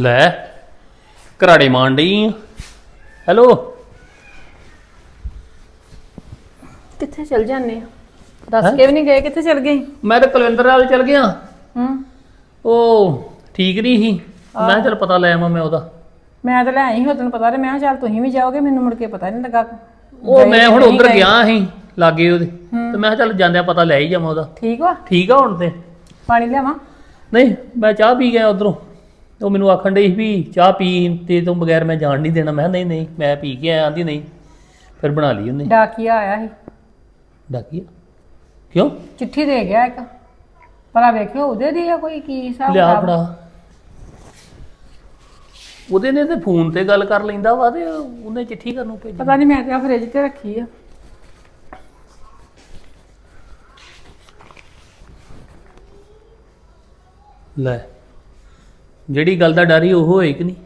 ਲੈ ਘਰਾੜੇ ਮਾਰਨ ਡਈ ਆ। ਹੈਲੋ? ਕਿੱਥੇ ਚਲ ਜਾਂਦੇ ਆ? ਦੱਸ ਕੇ ਵੀ ਨਹੀਂ ਗਏ ਕਿੱਥੇ ਚਲ ਗਏ? ਮੈਂ ਤਾਂ ਕੁਲਵਿੰਦਰ ਨਾਲ ਚੱਲ ਗਿਆ। ਹੂੰ। ਉਹ ਠੀਕ ਨਹੀਂ ਸੀ। ਮੈਂ ਚੱਲ ਪਤਾ ਲੈ ਆਵਾਂ ਮੈਂ ਉਹਦਾ। ਮੈਂ ਤਾਂ ਲੈ ਆਈ ਹਾਂ ਤੈਨੂੰ ਪਤਾ ਤੇ ਮੈਂ ਕਿਹਾ ਚੱਲ ਤੁਸੀਂ ਵੀ ਜਾਓਗੇ ਮੈਨੂੰ ਮੁੜ ਕੇ ਪਤਾ ਨਹੀਂ ਲੱਗਾ। ਉਹ ਮੈਂ ਹੁਣ ਉਧਰ ਗਿਆ ਸੀ ਲਾਗੇ ਉਹਦੇ। ਤੇ ਮੈਂ ਕਿਹਾ ਚੱਲ ਜਾਂਦਿਆਂ ਪਤਾ ਲੈ ਹੀ ਜਾਵਾਂ ਉਹਦਾ। ਠੀਕ ਵਾ? ਠੀਕ ਆ ਹੁਣ ਤੇ। ਪਾਣੀ ਲਿਆਵਾਂ? ਨਹੀਂ ਮੈਂ ਚਾਹ ਪੀ ਗਿਆ ਉਧਰੋਂ। ਉਹ ਮੈਨੂੰ ਆਖਣ ਡਈ ਸੀ ਵੀ ਚਾਹ ਪੀ ਤੇ ਤੋਂ ਬਗੈਰ ਮੈਂ ਜਾਣ ਨਹੀਂ ਦੇਣਾ। ਮੈਂ ਕਿਹਾ ਨਹੀਂ ਨਹੀਂ ਮੈਂ ਪੀ ਕੇ ਆਇਆ। ਆਂਦੀ ਨਹੀਂ ਫਿਰ ਬਣਾ ਲਈ ਉਹਨੇ। ਡਾਕੀਆ ਆਇਆ ਸੀ। ਡਾਕੀਆ? ਕਿਉਂ? ਚਿੱਠੀ ਦੇ ਗਿਆ ਇੱਕ। ਭਲਾ ਵੇਖਿਓ ਉਹਦੇ ਦੀ ਆ ਕੋਈ ਕੀ ਹਿਸਾਬ ਲਿਆ ਕਿਤਾਬ? ਫੜਾ ਉਹਦੇ ਨੇ ਤੇ ਫੋਨ ਤੇ ਗੱਲ ਕਰ ਲੈਂਦਾ ਵਾ ਤੇ ਉਹਨੇ ਚਿੱਠੀ ਕਰਨ ਨੂੰ ਭੇਜੀ। ਪਤਾ ਨਹੀਂ ਮੈਂ ਤੇ ਆ ਫ੍ਰਿਜ ਤੇ ਰੱਖੀ ਆ। ਲੈ। ਜਿਹੜੀ ਗੱਲ ਦਾ ਡਰ ਹੀ ਉਹ ਹੋਏ ਕਿ ਨਹੀਂ?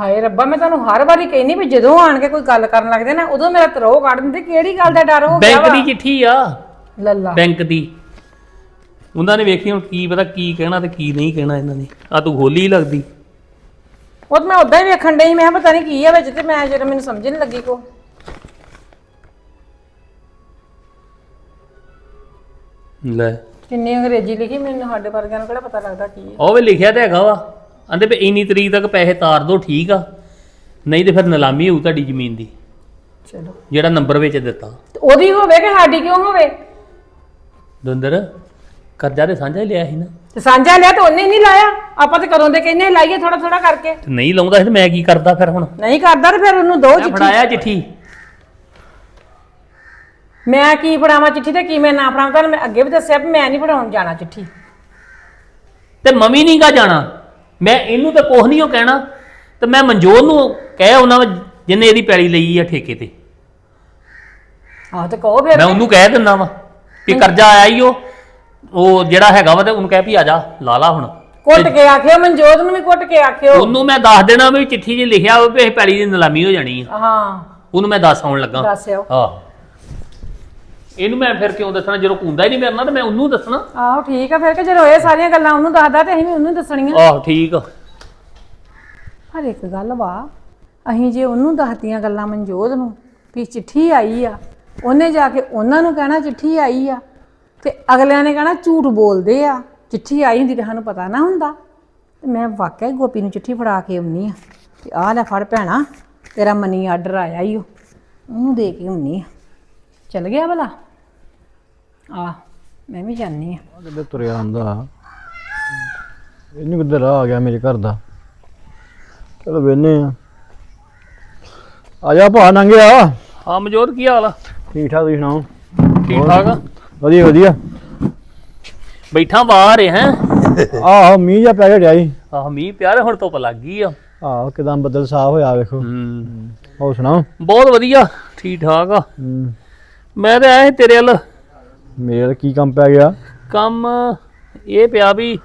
ਹਾਏ ਰੱਬਾ ਮੈਂ ਤੁਹਾਨੂੰ ਹਰ ਵਾਰੀ ਕਹਿੰਦੀ ਵੀ ਜਦੋਂ ਆਣ ਕੇ ਕੋਈ ਗੱਲ ਕਰਨ ਲੱਗਦੇ ਨਾ ਉਦੋਂ ਮੇਰਾ ਤਰੋ ਕੱਢ ਦਿੰਦੇ ਕਿਹੜੀ ਗੱਲ ਦਾ ਡਰ ਹੋ ਗਿਆ ਬੈਂਕ ਦੀ ਚਿੱਠੀ ਆ। ਲੱਲਾ। ਬੈਂਕ ਦੀ। ਉਹਨਾਂ ਨੇ ਵੇਖੀ ਹੁਣ ਕੀ ਪਤਾ ਕੀ ਕਹਿਣਾ ਤੇ ਕੀ ਨਹੀਂ ਕਹਿਣਾ ਇਹਨਾਂ ਨੇ। ਆ ਤੂੰ ਖੋਲੀ ਹੀ ਲੱਗਦੀ। ਉਹ ਤਾਂ ਮੈਂ ਉਦਾਂ ਹੀ ਵੇਖਣ ਡਈ ਮੈਂ ਕਿਹਾ ਪਤਾ ਨਹੀਂ ਕੀ ਆ ਵਿੱਚ ਤੇ ਮੈਂ ਜਿਹੜਾ ਮੈਨੂੰ ਸਮਝ ਨਹੀਂ ਲੱਗੀ ਕੋ। ਲੈ। ਕਿੰਨੀ ਅੰਗਰੇਜ਼ੀ ਲਿਖੀ ਮੈਨੂੰ ਸਾਡੇ ਵਰਗਿਆਂ ਨੂੰ ਕਿਹੜਾ ਪਤਾ ਲੱਗਦਾ ਕੀ ਆ ਉਹ ਵੀ ਲਿਖਿਆ ਤੇ ਹੈਗਾ ਵਾ। ਆਂਦੇ ਵੀ ਇੰਨੀ ਤਰੀਕ ਤੱਕ ਪੈਸੇ ਤਾਰ ਦੋ ਠੀਕ ਆ। ਨਹੀਂ ਤੇ ਫਿਰ ਨਿਲਾਮੀ ਹੋਊ ਤੁਹਾਡੀ ਜ਼ਮੀਨ ਦੀ। ਚਲੋ। ਜਿਹੜਾ ਨੰਬਰ ਵਿੱਚ ਦਿੱਤਾ। ਤੇ ਉਹਦੀ ਹੋਵੇ ਕਿ ਸਾਡੀ ਕਿਉਂ ਹੋਵੇ? ਦੁੰਦਰ ਕਰਜ਼ਾ ਤੇ ਸਾਂਝਾ ਹੀ ਲਿਆ ਸੀ ਨਾ। ਤੇ ਸਾਂਝਾ ਲਿਆ ਤੇ ਉਹਨੇ ਨਹੀਂ ਲਾਇਆ। ਆਪਾਂ ਤੇ ਕਦੋਂ ਦੇ ਕਹਿੰਦੇ ਲਾਈਏ ਥੋੜਾ ਥੋੜਾ ਕਰਕੇ। ਤੇ ਨਹੀਂ ਲਾਉਂਦਾ ਸੀ ਤੇ ਮੈਂ ਕੀ ਕਰਦਾ ਫਿਰ ਹੁਣ? ਨਹੀਂ ਕਰਦਾ ਤੇ ਫਿਰ ਉਹਨੂੰ ਦੋ ਚਿੱਠੀ ਫੜਾਇਆ ਚਿੱਠੀ। ਮੈਂ ਕੀ ਫੜਾਵਾਂ ਚਿੱਠੀ ਤੇ ਕੀ ਮੈਂ ਨਾ ਫੜਾਵਾਂ ਤੁਹਾਨੂੰ ਮੈਂ ਅੱਗੇ ਵੀ ਦੱਸਿਆ ਵੀ ਮੈਂ ਨਹੀਂ ਫੜਾਉਣ ਜਾਣਾ ਚਿੱਠੀ। ਤੇ ਮਮੀ ਨਹੀਂ ਗਾ ਜਾਣਾ? ਮੈਂ ਇਹਨੂੰ ਤਾਂ ਕੁਛ ਨਹੀਂ ਉਹ ਕਹਿਣਾ। ਤੇ ਮੈਂ ਮਨਜੋਤ ਨੂੰ ਕਹਿ ਉਹਨਾਂ ਜਿੰਨੇ ਇਹਦੀ ਪੈਲੀ ਲਈ ਆ ਠੇਕੇ ਤੇ। ਆਹ ਤੇ ਕਹੋ ਫਿਰ। ਮੈਂ ਉਹਨੂੰ ਕਹਿ ਦਿੰਦਾ ਵਾ ਕਿ ਕਰਜ਼ਾ ਆਇਆ ਹੀ ਉਹ। ਉਹ ਜਿਹੜਾ ਹੈਗਾ ਵਾ ਤੇ ਉਹਨੂੰ ਕਹਿ ਵੀ ਆ ਜਾ ਲਾ ਲਾ ਹੁਣ। ਕੁੱਟ ਕੇ ਆਖਿਓ ਮਨਜੋਤ ਨੂੰ ਵੀ ਕੁੱਟ ਕੇ ਆਖਿਓ। ਉਹਨੂੰ ਮੈਂ ਦੱਸ ਦੇਣਾ ਵੀ ਚਿੱਠੀ 'ਚ ਲਿਖਿਆ ਹੋਵੇ ਵੀ ਇਹ ਪੈਲੀ ਦੀ ਨਿਲਾਮੀ ਹੋ ਜਾਣੀ ਆ। ਹਾਂ। ਉਹਨੂੰ ਮੈਂ ਦੱਸ ਆਉਣ ਲੱਗਾ। ਦੱਸਿਓ ਆਹ। ਇਹਨੂੰ ਮੈਂ ਫਿਰ ਕਿਉਂ ਦੱਸਣਾ? ਜਦੋਂ ਕੁੰਦਾ ਹੀ ਨਹੀਂ ਮੇਰੇ ਨਾਲ ਤੇ ਮੈਂ ਉਹਨੂੰ ਦੱਸਣਾ। ਆਹੋ ਠੀਕ ਆ ਫਿਰ ਕਿ ਜਦੋਂ ਇਹ ਸਾਰੀਆਂ ਗੱਲਾਂ ਉਹਨੂੰ ਦੱਸਦਾ ਤੇ ਅਸੀਂ ਵੀ ਉਹਨੂੰ ਦੱਸਣੀਆਂ। ਆਹ ਠੀਕ ਆ। ਪਰ ਇੱਕ ਗੱਲ ਵਾ ਅਸੀਂ ਜੇ ਉਹਨੂੰ ਦੱਸਤੀਆਂ ਗੱਲਾਂ ਮਨਜੋਤ ਨੂੰ ਵੀ ਚਿੱਠੀ ਆਈ ਆ ਉਹਨੇ ਜਾ ਕੇ ਉਹਨਾਂ ਨੂੰ ਕਹਿਣਾ ਚਿੱਠੀ ਆਈ ਆ ਤੇ ਅਗਲਿਆਂ ਨੇ ਕਹਿਣਾ ਝੂਠ ਬੋਲਦੇ ਆ ਚਿੱਠੀ ਆਈ ਹੁੰਦੀ ਤੇ ਸਾਨੂੰ ਪਤਾ ਨਾ ਹੁੰਦਾ। ਤੇ ਮੈਂ ਵਾਕਿਆ ਹੀ ਗੋਪੀ ਨੂੰ ਚਿੱਠੀ ਫੜਾ ਕੇ ਆਉਣੀ ਆ ਤੇ ਆਹ ਲੈ ਫੜ ਭੈਣਾ ਤੇਰਾ ਮਨੀ ਆਰਡਰ ਆਇਆ ਈ ਓ ਉਹਨੂੰ ਦੇ ਕੇ ਆਉਣੀ ਆ। ਚੱਲ ਗਿਆ ਭਲਾ। ਆ ਮੈਂ ਵੀ ਜਾਣੀ ਆ। ਕਿੱਧਰ ਤੁਰਿਆ ਆਂਦਾ ਇਹਨੂੰ ਕਿੱਧਰ ਆ ਗਿਆ ਮੇਰੇ ਘਰ ਦਾ? ਚਲੋ ਵੇਨੇ ਆ। ਆ ਜਾ ਭਾ ਨੰਗਿਆ ਹਾਂ ਮਜੋਤ ਕੀ ਹਾਲ ਆ? ਠੀਕ ਠਾਕ ਤੁਸੀਂ ਸੁਣਾਓ? ਠੀਕ ਠਾਕ ਆ। ਵਧੀਆ ਵਧੀਆ ਬੈਠਾ ਬਾਹਰ ਹੈ? ਆਹੋ ਮੀਂਹ ਜਾ ਪੈ ਗਿਆ ਜੀ ਆਹ ਮੀਂਹ ਪਿਆਰ ਹੁਣ ਧੁੱਪ ਲੱਗ ਗਈ ਆ। ਆਹੋ ਕਿਦਾਂ ਬੱਦਲ ਸਾਫ਼ ਹੋਇਆ ਵੇਖੋ। ਹੂੰ। ਹੋਰ ਸੁਣਾਓ? ਬਹੁਤ ਵਧੀਆ ਠੀਕ ਠਾਕ ਆ। ਹੂੰ, ਮੈਂ ਤੇ ਆਇਆ ਸੀ ਤੇਰੇ ਵੱਲ। ਮੇਰੇ ਕੀ ਕੰਮ ਪੈ ਗਿਆ? ਕੰਮ ਇਹ ਪਿਆ ਵੀ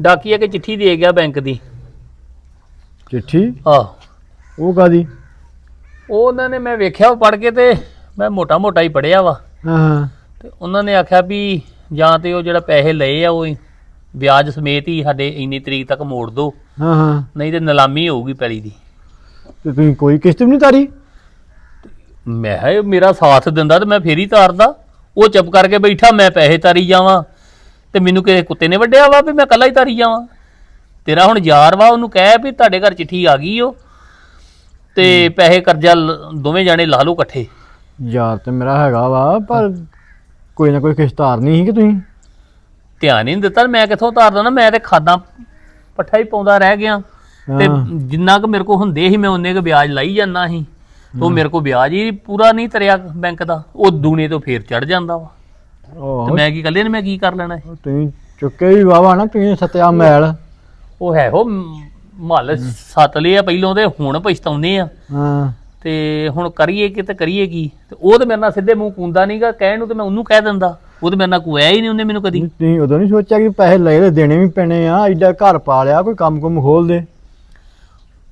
ਡਾਕੀਆ ਕੇ ਚਿੱਠੀ ਦੇ ਗਿਆ ਬੈਂਕ ਦੀ। ਚਿੱਠੀ? ਆਹ। ਉਹ ਕਾਦੀ ਉਹ ਉਹਨਾਂ ਨੇ ਮੈਂ ਵੇਖਿਆ ਪੜ ਕੇ ਤੇ ਮੈਂ ਮੋਟਾ ਮੋਟਾ ਹੀ ਪੜਿਆ ਵਾ। ਹਾਂ ਹਾਂ। ਤੇ ਉਹਨਾਂ ਨੇ ਆਖਿਆ ਵੀ ਜਾਂ ਤੇ ਉਹ ਜਿਹੜਾ ਪੈਸੇ ਲਏ ਆ ਉਹ ਹੀ ਵਿਆਜ ਸਮੇਤ ਹੀ ਸਾਡੇ ਇੰਨੀ ਤਰੀਕ ਤੱਕ ਮੋੜ ਦਿਓ ਹਾਂ ਹਾਂ। ਨਹੀਂ ਤੇ ਨਿਲਾਮੀ ਹੋਊਗੀ ਪੈਲੀ ਦੀ। ਤੇ ਤੁਸੀਂ ਕੋਈ ਕਿਸ਼ਤ ਵੀ ਨਹੀਂ ਤਾਰੀ? ਮੈਂ ਇਹ ਮੇਰਾ ਸਾਥ ਦਿੰਦਾ ਤੇ ਮੈਂ ਫੇਰ ਹੀ ਤਾਰਦਾ। ਉਹ ਚੁੱਪ ਕਰਕੇ ਬੈਠਾ ਮੈਂ ਪੈਸੇ ਤਾਰੀ ਜਾਵਾਂ ਤੇ ਮੈਨੂੰ ਕਿਸੇ ਕੁੱਤੇ ਨੇ ਵੱਢਿਆ ਵਾ ਵੀ ਮੈਂ ਇਕੱਲਾ ਹੀ ਤਾਰੀ ਜਾਵਾਂ। ਤੇਰਾ ਹੁਣ ਯਾਰ ਵਾ ਉਹਨੂੰ ਕਹਿ ਵੀ ਤੁਹਾਡੇ ਘਰ ਚਿੱਠੀ ਆ ਗਈ ਓ ਤੇ ਪੈਸੇ ਕਰਜ਼ਾ ਲ- ਦੋਵੇਂ ਜਾਣੇ ਲਾ ਲਓ ਇਕੱਠੇ। ਯਾਰ ਤੇ ਮੇਰਾ ਹੈਗਾ ਵਾ ਪਰ ਕੋਈ ਨਾ ਕੋਈ ਕਿਸ਼ਤ ਤਾਰਨੀ ਸੀ ਕਿ ਤੁਸੀਂ? ਧਿਆਨ ਹੀ ਨਹੀਂ ਦਿੱਤਾ ਮੈਂ ਕਿੱਥੋਂ ਤਾਰਦਾ ਨਾ ਮੈਂ ਤੇ ਖਾਦਾਂ ਪੱਠਾ ਹੀ ਪਾਉਂਦਾ ਰਹਿ ਗਿਆ। ਤੇ ਹਾਂ। ਜਿੰਨਾ ਕੁ ਮੇਰੇ ਕੋ ਹੁੰਦੇ ਸੀ ਮੈਂ ਉਹਨੇ ਕੁ ਵਿਆਜ ਲਾਈ ਜਾਂਦਾ ਸੀ। ਉਹ ਮੇਰੇ ਕੋ ਵਿਆਜ ਹੀ ਪੂਰਾ ਨਹੀਂ ਤਰਿਆ ਬੈਂਕ ਦਾ ਉਹ ਦੂਣੇ ਤੋਂ ਫੇਰ ਚੜ ਜਾਂਦਾ ਵਾ। ਤੇ ਮੈਂ ਕੀ ਕੱਲੇ ਨੇ ਮੈਂ ਕੀ ਕਰ ਲੈਣਾ? ਤੁਸੀਂ ਚੁੱਕੇ ਵੀ ਵਾਵਾ ਨਾ ਤੁਸੀਂ ਸਤਿਆ ਮੈਲ। ਉਹ ਹੈ ਉਹ ਮਹੱਲ ਸੱਤ ਲਿਆ ਪਹਿਲੋਂ ਤੇ ਹੁਣ ਪਛਤਾਉਂਦੇ ਆ। ਹਾਂ। ਤੇ ਹੁਣ ਕਰੀਏ ਕਿ ਤੇ ਕਰੀਏ ਕੀ? ਤੇ ਉਹ ਤੇ ਮੇਰੇ ਨਾਲ ਸਿੱਧੇ ਮੂੰਹ ਕੁੰਦਾ ਨਹੀਂਗਾ ਕਹਿਣ ਨੂੰ ਤੇ ਮੈਂ ਉਹਨੂੰ ਕਹਿ ਦਿੰਦਾ। ਉਹ ਤੇ ਮੇਰੇ ਨਾਲ ਕੋਇਆ ਹੀ ਨਹੀਂ ਉਹਨੇ ਮੈਨੂੰ ਕਦੀ। ਤੁਸੀਂ ਉਦੋਂ ਨਹੀਂ ਸੋਚਿਆ ਕਿ ਪੈਸੇ ਲਏ ਤੇ ਦੇਣੇ ਵੀ ਪੈਣੇ ਆ ਐਡਾ ਘਰ ਪਾ ਲਿਆ ਕੋਈ ਕੰਮ ਕੁਮ ਖੋਲ ਦੇ।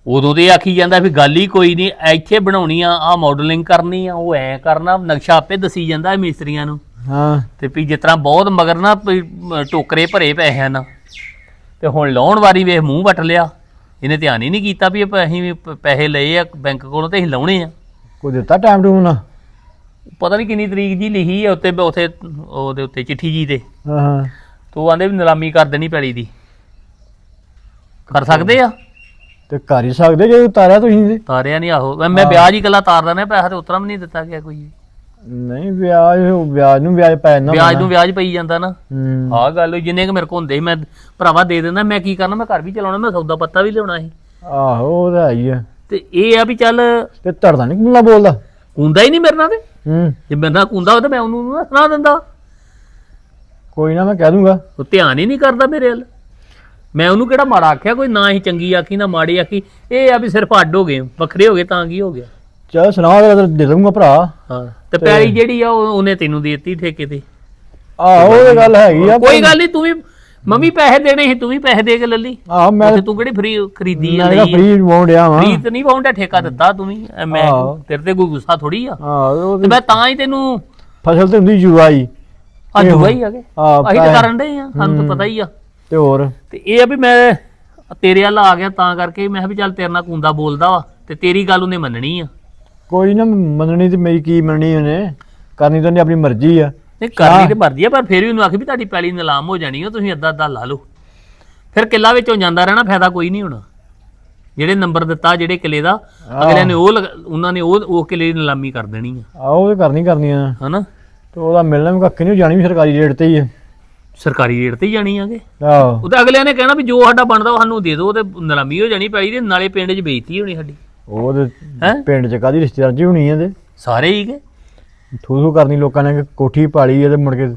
ਉਦੋਂ ਤੇ ਆਖੀ ਜਾਂਦਾ ਵੀ ਗੱਲ ਹੀ ਕੋਈ ਨਹੀਂ ਇੱਥੇ ਬਣਾਉਣੀ ਆ ਆ ਮਾਡਲਿੰਗ ਕਰਨੀ ਆ ਉਹ ਐ ਕਰਨਾ ਨਕਸ਼ਾ ਆਪੇ ਦਸੀ ਜਾਂਦਾ ਮਿਸਤਰੀਆਂ ਨੂੰ। ਹਾਂ। ਤੇ ਵੀ ਜਿਸ ਤਰ੍ਹਾਂ ਬਹੁਤ ਮਗਰ ਨਾ ਵੀ, ਟੋਕਰੇ ਭਰੇ ਪਏ ਹਨ। ਤੇ ਹੁਣ ਲਾਉਣ ਵਾਰੀ ਵੇਖ ਮੂੰਹ ਵੱਟ ਲਿਆ। ਇਹਨੇ ਧਿਆਨ ਹੀ ਨਹੀਂ ਕੀਤਾ ਵੀ ਅਸੀਂ ਵੀ ਪ- ਪੈਸੇ ਲਏ ਆ ਬੈਂਕ ਕੋਲੋਂ ਤੇ ਅਸੀਂ ਲਾਉਣੇ ਆ। ਕੋਈ ਦਿੱਤਾ ਟਾਈਮ ਟੂਮ ਨਾ? ਪਤਾ ਨਹੀਂ ਕਿੰਨੀ ਤਰੀਕ ਜੀ ਲਿਖੀ ਆ ਉੱਤੇ ਉਥੇ ਉਹਦੇ ਉੱਤੇ ਚਿੱਠੀ ਜੀ ਤੇ। ਹਾਂ ਹਾਂ। ਤੋ ਆਂਦੇ ਵੀ ਨਿਲਾਮੀ ਕਰ ਦੇਣੀ ਪੈਲੀ ਦੀ। ਕਰ ਸਕਦੇ ਆ? ਤੇ ਕਰ ਹੀ ਸਕਦੇ ਜੇ ਉਤਾਰਿਆ ਤੁਸੀਂ ਤੇ ਤਾਰਿਆ ਨਹੀਂ ਆਹੋ। ਮੈਂ- ਮੈਂ ਵਿਆਜ ਹੀ ਕੱਲਾ ਤਾਰ ਦਣਾ ਪੈਸਾ ਤੇ ਉਤਰਾ ਵੀ ਨਹੀਂ ਦਿੱਤਾ ਗਿਆ ਕੋਈ। ਨਹੀਂ ਵਿਆਜ ਵਿਆਜ ਨੂੰ ਵਿਆਜ ਪੈ ਜਾਂਦਾ ਵਿਆਜ ਨੂੰ ਵਿਆਜ ਪਈ ਜਾਂਦਾ ਨਾ। ਹੂੰ। ਆਹ ਗੱਲ ਹੋਈ, ਜਿੰਨੇ ਕਿ ਮੇਰੇ ਕੋਲ ਹੁੰਦੇ ਸੀ ਮੈਂ ਭਰਾਵਾ ਦੇ ਦਿੰਦਾ ਮੈਂ ਕੀ ਕਰਨਾ ਮੈਂ ਘਰ ਵੀ ਚਲਾਉਣਾ ਮੈਂ ਸੌਦਾ ਪੱਤਾ ਵੀ ਲਿਆਉਣਾ ਸੀ। ਆਹੋ ਉਹ ਤਾਂ ਹੈ ਹੀ ਆ। ਤੇ ਇਹ ਆ ਵੀ ਚੱਲ ਤੇ ਧੜਦਾ ਨਹੀਂ ਕਿੰਨਾ ਬੋਲਦਾ। ਕੁੰਦਾ ਹੀ ਨਹੀਂ ਮੇਰੇ ਨਾਲ ਤੇ। ਹੂੰ। ਜੇ ਮੇਰੇ ਨਾਲ ਕੁੰਦਾ ਹੋ ਤਾਂ ਮੈਂ ਉਹਨੂੰ ਨਾ ਸੁਣਾ ਦਿੰਦਾ। ਕੋਈ ਨਾ ਮੈਂ ਕਹਿ ਦੂੰਗਾ। ਉਹ ਧਿਆਨ ਹੀ ਨਹੀਂ ਕਰਦਾ ਮੇਰੇ ਵੱਲ। ਮੈਂ ਉਹਨੂੰ ਕਿਹੜਾ ਮਾੜਾ ਆਖਿਆ? ਕੋਈ ਨਾ ਹੀ ਚੰਗੀ ਆਖੀ ਨਾ ਮਾੜੀ ਆਖੀ। ਇਹ ਆ ਵੀ ਸਿਰਫ ਅੱਡ ਹੋ ਗਏ ਵੱਖਰੇ ਹੋ ਗਏ ਤਾਂ ਕੀ ਹੋ ਗਿਆ? ਚਲ ਸੁਣਾ ਦੇ ਦੇ ਦੂੰਗਾ ਭਰਾ। ਹਾਂ ਤੇ ਪੈਲੀ ਜਿਹੜੀ ਆ ਉਹ ਉਹਨੇ ਤੈਨੂੰ ਦੇ ਦਿੱਤੀ ਠੇਕੇ ਤੇ। ਆਹੋ ਇਹ ਗੱਲ ਹੈਗੀ ਆ ਕੋਈ ਗੱਲ ਨਹੀਂ ਤੂੰ ਵੀ ਮੰਮੀ ਪੈਸੇ ਦੇਣੇ ਸੀ ਤੂੰ ਵੀ ਪੈਸੇ ਦੇ ਕੇ ਲੱਲੀ ਆਹ ਮੈਂ ਤੇ ਤੂੰ ਕਿਹੜੀ ਫਰੀ ਖਰੀਦੀ ਆ ਮੈਂ ਲਈ ਫ੍ਰੀ ਵਾਉਣ ਡਿਆ ਵਾਂ। ਫਰੀ ਤੇ ਨਹੀਂ ਪਾਉਂਦਾ ਠੇਕਾ ਦਿੱਤਾ ਤੂੰ ਵੀ। ਐ ਮੈਂ ਆਹੋ। ਤੇਰੇ ਤੇ ਕੋਈ ਗੁੱਸਾ ਥੋੜੀ ਆ। ਉਹ ਤੇ ਮੈਂ ਤਾਂ ਹੀ ਤੈਨੂੰ ਫਸਲ ਤੇ ਹੁੰਦੀ ਜੁਆਈ। ਆ ਇਹੋ। ਜੂਗਾ ਹੀ ਆ ਆਹ ਅਸੀਂ ਤਾਂ ਕਰਨ ਦੇ ਆ ਸਾਨੂੰ ਤਾਂ ਪਤਾ ਹੀ ਆ। ਤੇ ਹੋਰ? ਤੇ ਇਹ ਆ ਵੀ ਮੈਂ ਤੇਰੇ ਵੱਲ ਆ ਗਿਆ ਤਾਂ ਕਰਕੇ ਮੈਂ ਕਿਹਾ ਵੀ ਚੱਲ ਤੇਰੇ ਨਾਲ ਕੁੰਦਾ ਬੋਲਦਾ ਵਾ ਤੇ ਤੇਰੀ ਗੱਲ ਉਹਨੇ ਮੰਨਣੀ ਆ। ਕੋਈ ਨਾ ਮੰਨਣੀ ਤੇ ਮੇਰੀ ਕੀ ਮੰਨਣੀ ਉਹਨੇ? ਕਰਨੀ ਤਾਂ ਉਹਨੇ ਆਪਣੀ ਮਰਜ਼ੀ ਆ। ਨਹੀਂ ਕਰਨੀ ਤੇ ਮਰਦੀ ਆ ਪਰ ਫਿਰ ਵੀ ਉਹਨੂੰ ਆਖੀ ਵੀ ਤੁਹਾਡੀ ਪੈਲੀ ਨਿਲਾਮ ਹੋ ਜਾਣੀ ਆ ਤੁਸੀਂ ਅੱਧਾ ਅੱਧਾ ਲਾ ਲਓ। ਫਿਰ ਕਿੱਲਾ ਵਿੱਚੋਂ ਜਾਂਦਾ ਰਹਿਣਾ ਫਾਇਦਾ ਕੋਈ ਨਹੀਂ ਹੋਣਾ। ਜਿਹੜੇ ਨੰਬਰ ਦਿੱਤਾ ਜਿਹੜੇ ਕਿਲੇ ਦਾ ਅਗਲੇ ਨੇ ਉਹ ਲਗ- ਉਹਨਾਂ ਨੇ ਉਹ ਉਹ ਕਿਲੇ ਦੀ ਨਿਲਾਮੀ ਕਰ ਦੇਣੀ ਆ। ਆਹ ਉਹ ਤੇ ਕਰਨੀ ਕਰਨੀ ਆ। ਹਨਾ? ਤੇ ਉਹਦਾ ਮਿਲਣਾ ਵੀ ਕੱਖ ਨਹੀਂ ਜਾਣੀ ਵੀ ਸਰਕਾਰੀ ਰੇਟ ਤੇ ਹੀ ਆ। ਸਰਕਾਰੀ ਰੇਟ ਤੇ ਹੀ ਜਾਣੀ ਆਗੇ। ਆਹੋ। ਉਹ ਤਾਂ ਅਗਲਿਆਂ ਨੇ ਕਹਿਣਾ ਵੀ ਜੋ ਸਾਡਾ ਬਣਦਾ ਉਹ ਸਾਨੂੰ ਦੇ ਦਿਓ ਤੇ ਨਿਲਾਮੀ ਹੋ ਜਾਣੀ ਪੈਲੀ ਤੇ ਨਾਲੇ ਪਿੰਡ 'ਚ ਬੇਇੱਜ਼ਤੀ ਹੋਣੀ ਸਾਡੀ। ਉਹ ਤੇ ਹੈਂ? ਪਿੰਡ ਚ ਕਾਦੀ ਰਿਸ਼ਤੇਦਾਰ ਜੀ ਹੋਣੀ ਤੇ? ਸਾਰੇ ਹੀ ਕੇ ਥੂ ਥੂ ਕਰਨੀ ਲੋਕਾਂ ਨੇ ਕਿ ਕੋਠੀ ਪਾਲੀ ਤੇ ਮੁੜ ਕੇ